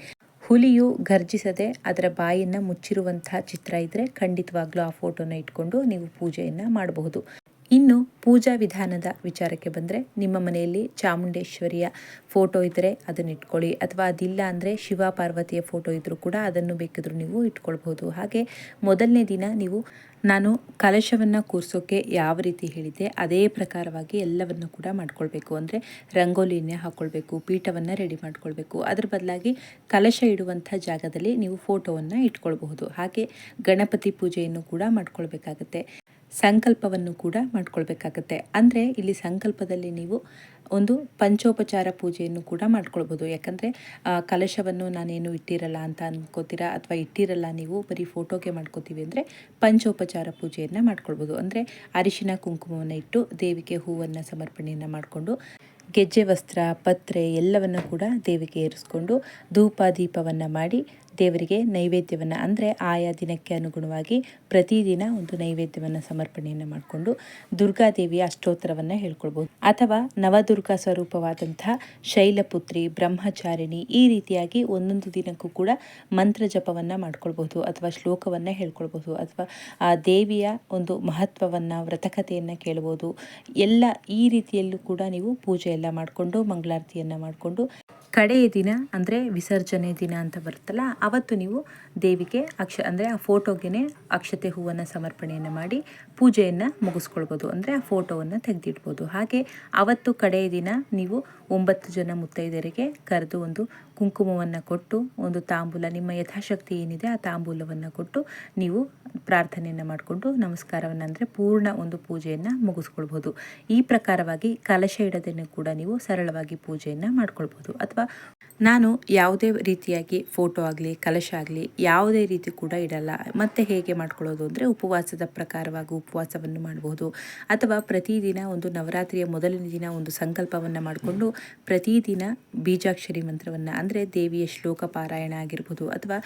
ಹುಲಿಯು ಘರ್ಜಿಸದೆ ಅದರ ಬಾಯಿಯನ್ನು ಮುಚ್ಚಿರುವಂತಹ ಚಿತ್ರ ಇದ್ದರೆ ಖಂಡಿತವಾಗ್ಲೂ ಆ ಫೋಟೋನ ಇಟ್ಕೊಂಡು ನೀವು ಪೂಜೆಯನ್ನು ಮಾಡಬಹುದು. ಇನ್ನು ಪೂಜಾ ವಿಧಾನದ ವಿಚಾರಕ್ಕೆ ಬಂದರೆ ನಿಮ್ಮ ಮನೆಯಲ್ಲಿ ಚಾಮುಂಡೇಶ್ವರಿಯ ಫೋಟೋ ಇದ್ದರೆ ಅದನ್ನು ಇಟ್ಕೊಳ್ಳಿ, ಅಥವಾ ಅದಿಲ್ಲ ಅಂದರೆ ಶಿವ ಪಾರ್ವತಿಯ ಫೋಟೋ ಇದ್ದರೂ ಕೂಡ ಅದನ್ನು ಬೇಕಿದ್ರೂ ನೀವು ಇಟ್ಕೊಳ್ಬೋದು ಹಾಗೆ ಮೊದಲನೇ ದಿನ ನೀವು, ನಾನು ಕಲಶವನ್ನು ಕೂರಿಸೋಕೆ ಯಾವ ರೀತಿ ಹೇಳಿದ್ದೆ, ಅದೇ ಪ್ರಕಾರವಾಗಿ ಎಲ್ಲವನ್ನು ಕೂಡ ಮಾಡ್ಕೊಳ್ಬೇಕು. ಅಂದರೆ ರಂಗೋಲಿಯನ್ನೇ ಹಾಕ್ಕೊಳ್ಬೇಕು ಪೀಠವನ್ನು ರೆಡಿ ಮಾಡ್ಕೊಳ್ಬೇಕು. ಅದರ ಬದಲಾಗಿ ಕಲಶ ಇಡುವಂಥ ಜಾಗದಲ್ಲಿ ನೀವು ಫೋಟೋವನ್ನು ಇಟ್ಕೊಳ್ಬಹುದು. ಹಾಗೆ ಗಣಪತಿ ಪೂಜೆಯನ್ನು ಕೂಡ ಮಾಡ್ಕೊಳ್ಬೇಕಾಗತ್ತೆ. ಸಂಕಲ್ಪವನ್ನು ಕೂಡ ಮಾಡ್ಕೊಳ್ಬೇಕಾಗತ್ತೆ. ಅಂದರೆ ಇಲ್ಲಿ ಸಂಕಲ್ಪದಲ್ಲಿ ನೀವು ಒಂದು ಪಂಚೋಪಚಾರ ಪೂಜೆಯನ್ನು ಕೂಡ ಮಾಡ್ಕೊಳ್ಬೋದು. ಯಾಕಂದರೆ ಕಲಶವನ್ನು ನಾನೇನು ಇಟ್ಟಿರಲ್ಲ ಅಂತ ಅಂದ್ಕೋತೀರಾ ಅಥವಾ ಇಟ್ಟಿರಲ್ಲ ನೀವು, ಬರೀ ಫೋಟೋಗೆ ಮಾಡ್ಕೋತೀವಿ ಅಂದರೆ ಪಂಚೋಪಚಾರ ಪೂಜೆಯನ್ನು ಮಾಡ್ಕೊಳ್ಬೋದು. ಅಂದರೆ ಅರಿಶಿನ ಕುಂಕುಮವನ್ನು ಇಟ್ಟು ದೇವಿಗೆ ಹೂವನ್ನು ಸಮರ್ಪಣೆಯನ್ನು ಮಾಡಿಕೊಂಡು, ಗೆಜ್ಜೆ ವಸ್ತ್ರ, ಪತ್ರೆ ಎಲ್ಲವನ್ನು ಕೂಡ ದೇವಿಗೆ ಏರಿಸ್ಕೊಂಡು, ಧೂಪ ದೀಪವನ್ನು ಮಾಡಿ ದೇವರಿಗೆ ನೈವೇದ್ಯವನ್ನು, ಅಂದರೆ ಆಯಾ ದಿನಕ್ಕೆ ಅನುಗುಣವಾಗಿ ಪ್ರತಿದಿನ ಒಂದು ನೈವೇದ್ಯವನ್ನು ಸಮರ್ಪಣೆಯನ್ನು ಮಾಡಿಕೊಂಡು ದುರ್ಗಾದೇವಿಯ ಅಷ್ಟೋತ್ತರವನ್ನು ಹೇಳ್ಕೊಳ್ಬೋದು. ಅಥವಾ ನವದುರ್ಗಾ ಸ್ವರೂಪವಾದಂತಹ ಶೈಲಪುತ್ರಿ, ಬ್ರಹ್ಮಚಾರಿಣಿ ಈ ರೀತಿಯಾಗಿ ಒಂದೊಂದು ದಿನಕ್ಕೂ ಕೂಡ ಮಂತ್ರ ಜಪವನ್ನು ಮಾಡ್ಕೊಳ್ಬಹುದು ಅಥವಾ ಶ್ಲೋಕವನ್ನು ಹೇಳ್ಕೊಳ್ಬಹುದು ಅಥವಾ, ಆ, ದೇವಿಯ ಒಂದು ಮಹತ್ವವನ್ನು ವ್ರತಕತೆಯನ್ನು ಕೇಳ್ಬೋದು. ಎಲ್ಲ ಈ ರೀತಿಯಲ್ಲೂ ಕೂಡ ನೀವು ಪೂಜೆ ಎಲ್ಲ ಮಾಡಿಕೊಂಡು ಮಂಗಳಾರತಿಯನ್ನು ಮಾಡಿಕೊಂಡು ಕಡೆಯ ದಿನ ಅಂದರೆ ವಿಸರ್ಜನೆ ದಿನ ಅಂತ ಬರುತ್ತಲ್ಲ, ಅವತ್ತು ನೀವು ದೇವಿಗೆ ಅಕ್ಷ ಅಂದರೆ ಆ ಫೋಟೋಗೆ ಅಕ್ಷತೆ ಹೂವನ್ನು ಸಮರ್ಪಣೆಯನ್ನು ಮಾಡಿ ಪೂಜೆಯನ್ನು ಮುಗಿಸ್ಕೊಳ್ಬೋದು ಅಂದರೆ ಆ ಫೋಟೋವನ್ನು ತೆಗೆದಿಡ್ಬೋದು. ಹಾಗೆ ಅವತ್ತು ಕಡೆಯ ದಿನ ನೀವು ಒಂಬತ್ತು ಜನ ಮುತ್ತೈದರಿಗೆ ಕರೆದು ಒಂದು ಕುಂಕುಮವನ್ನು ಕೊಟ್ಟು, ಒಂದು ತಾಂಬೂಲ, ನಿಮ್ಮ ಯಥಾಶಕ್ತಿ ಏನಿದೆ ಆ ತಾಂಬೂಲವನ್ನು ಕೊಟ್ಟು ನೀವು ಪ್ರಾರ್ಥನೆಯನ್ನು ಮಾಡಿಕೊಂಡು ನಮಸ್ಕಾರವನ್ನು ಅಂದರೆ ಪೂರ್ಣ ಒಂದು ಪೂಜೆಯನ್ನು ಮುಗಿಸ್ಕೊಳ್ಬೋದು. ಈ ಪ್ರಕಾರವಾಗಿ ಕಲಶ ಇಡದನ್ನು ಕೂಡ ನೀವು ಸರಳವಾಗಿ ಪೂಜೆಯನ್ನು ಮಾಡ್ಕೊಳ್ಬೋದು. ಅಥವಾ ನಾನು ಯಾವುದೇ ರೀತಿಯಾಗಿ ಫೋಟೋ ಆಗಲಿ, ಕಲಶ ಆಗಲಿ ಯಾವುದೇ ರೀತಿ ಕೂಡ ಇಡಲ್ಲ. ಮತ್ತೆ ಹೇಗೆ ಮಾಡ್ಕೊಳ್ಳೋದು ಅಂದರೆ ಉಪವಾಸದ ಪ್ರಕಾರವಾಗಿ ಉಪವಾಸವನ್ನು ಮಾಡಬಹುದು ಅಥವಾ ಪ್ರತಿದಿನ ಒಂದು ನವರಾತ್ರಿಯ ಮೊದಲನೇ ದಿನ ಒಂದು ಸಂಕಲ್ಪವನ್ನು ಮಾಡಿಕೊಂಡು ಪ್ರತಿದಿನ ಬೀಜಾಕ್ಷರಿ ಮಂತ್ರವನ್ನು ಅಂದರೆ ದೇವಿಯ ಶ್ಲೋಕ ಪಾರಾಯಣ ಆಗಿರ್ಬೋದು ಅಥವಾ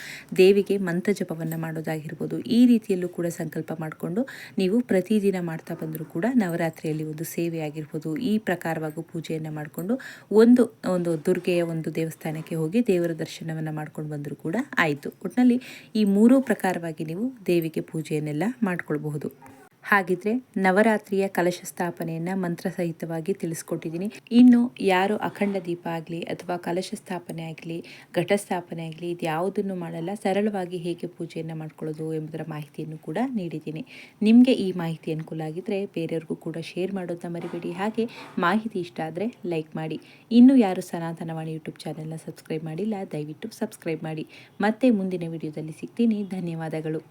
ದೇವಿಗೆ ಮಂತ್ರ ಜಪವನ್ನು ಮಾಡೋದಾಗಿರ್ಬೋದು ಈ ರೀತಿಯಲ್ಲೂ ಕೂಡ ಸಂಕಲ್ಪ ಮಾಡಿಕೊಂಡು ನೀವು ಪ್ರತಿದಿನ ಮಾಡ್ತಾ ಬಂದರೂ ಕೂಡ ನವರಾತ್ರಿಯಲ್ಲಿ ಒಂದು ಸೇವೆ ಆಗಿರ್ಬೋದು. ಈ ಪ್ರಕಾರವಾಗಿ ಪೂಜೆಯನ್ನು ಮಾಡಿಕೊಂಡು ಒಂದು ಒಂದು ದುರ್ಗೆಯ ಒಂದು ದೇವಸ್ಥಾನಕ್ಕೆ ಹೋಗಿ ದೇವರ ದರ್ಶನವನ್ನು ಮಾಡ್ಕೊಂಡು ಬಂದರೂ ಕೂಡ ಆಯಿತು. ಒಟ್ಟಿನಲ್ಲಿ ಈ ಮೂರೂ ಪ್ರಕಾರವಾಗಿ ನೀವು ದೇವಿಗೆ ಪೂಜೆಯನ್ನೆಲ್ಲ ಮಾಡ್ಕೊಳ್ಬಹುದು. ಹಾಗಿದ್ರೆ ನವರಾತ್ರಿಯ ಕಲಶ ಸ್ಥಾಪನೆಯನ್ನು ಮಂತ್ರಸಹಿತವಾಗಿ ತಿಳಿಸ್ಕೊಟ್ಟಿದ್ದೀನಿ. ಇನ್ನು ಯಾರು ಅಖಂಡ ದೀಪ ಆಗಲಿ ಅಥವಾ ಕಲಶ ಸ್ಥಾಪನೆ ಆಗಲಿ ಘಟಸ್ಥಾಪನೆ ಆಗಲಿ ಇದು ಯಾವುದನ್ನು ಮಾಡಲ್ಲ, ಸರಳವಾಗಿ ಹೇಗೆ ಪೂಜೆಯನ್ನು ಮಾಡ್ಕೊಳ್ಳೋದು ಎಂಬುದರ ಮಾಹಿತಿಯನ್ನು ಕೂಡ ನೀಡಿದ್ದೀನಿ. ನಿಮಗೆ ಈ ಮಾಹಿತಿ ಅನುಕೂಲ ಆಗಿದ್ದರೆ ಬೇರೆಯವ್ರಿಗೂ ಕೂಡ ಶೇರ್ ಮಾಡೋದನ್ನ ಮರಿಬೇಡಿ. ಹಾಗೆ ಮಾಹಿತಿ ಇಷ್ಟ ಆದರೆ ಲೈಕ್ ಮಾಡಿ. ಇನ್ನು ಯಾರು ಸನಾತನವಾಣಿ ಯೂಟ್ಯೂಬ್ ಚಾನೆಲ್ನ ಸಬ್ಸ್ಕ್ರೈಬ್ ಮಾಡಿಲ್ಲ, ದಯವಿಟ್ಟು ಸಬ್ಸ್ಕ್ರೈಬ್ ಮಾಡಿ. ಮತ್ತೆ ಮುಂದಿನ ವಿಡಿಯೋದಲ್ಲಿ ಸಿಗ್ತೀನಿ. ಧನ್ಯವಾದಗಳು.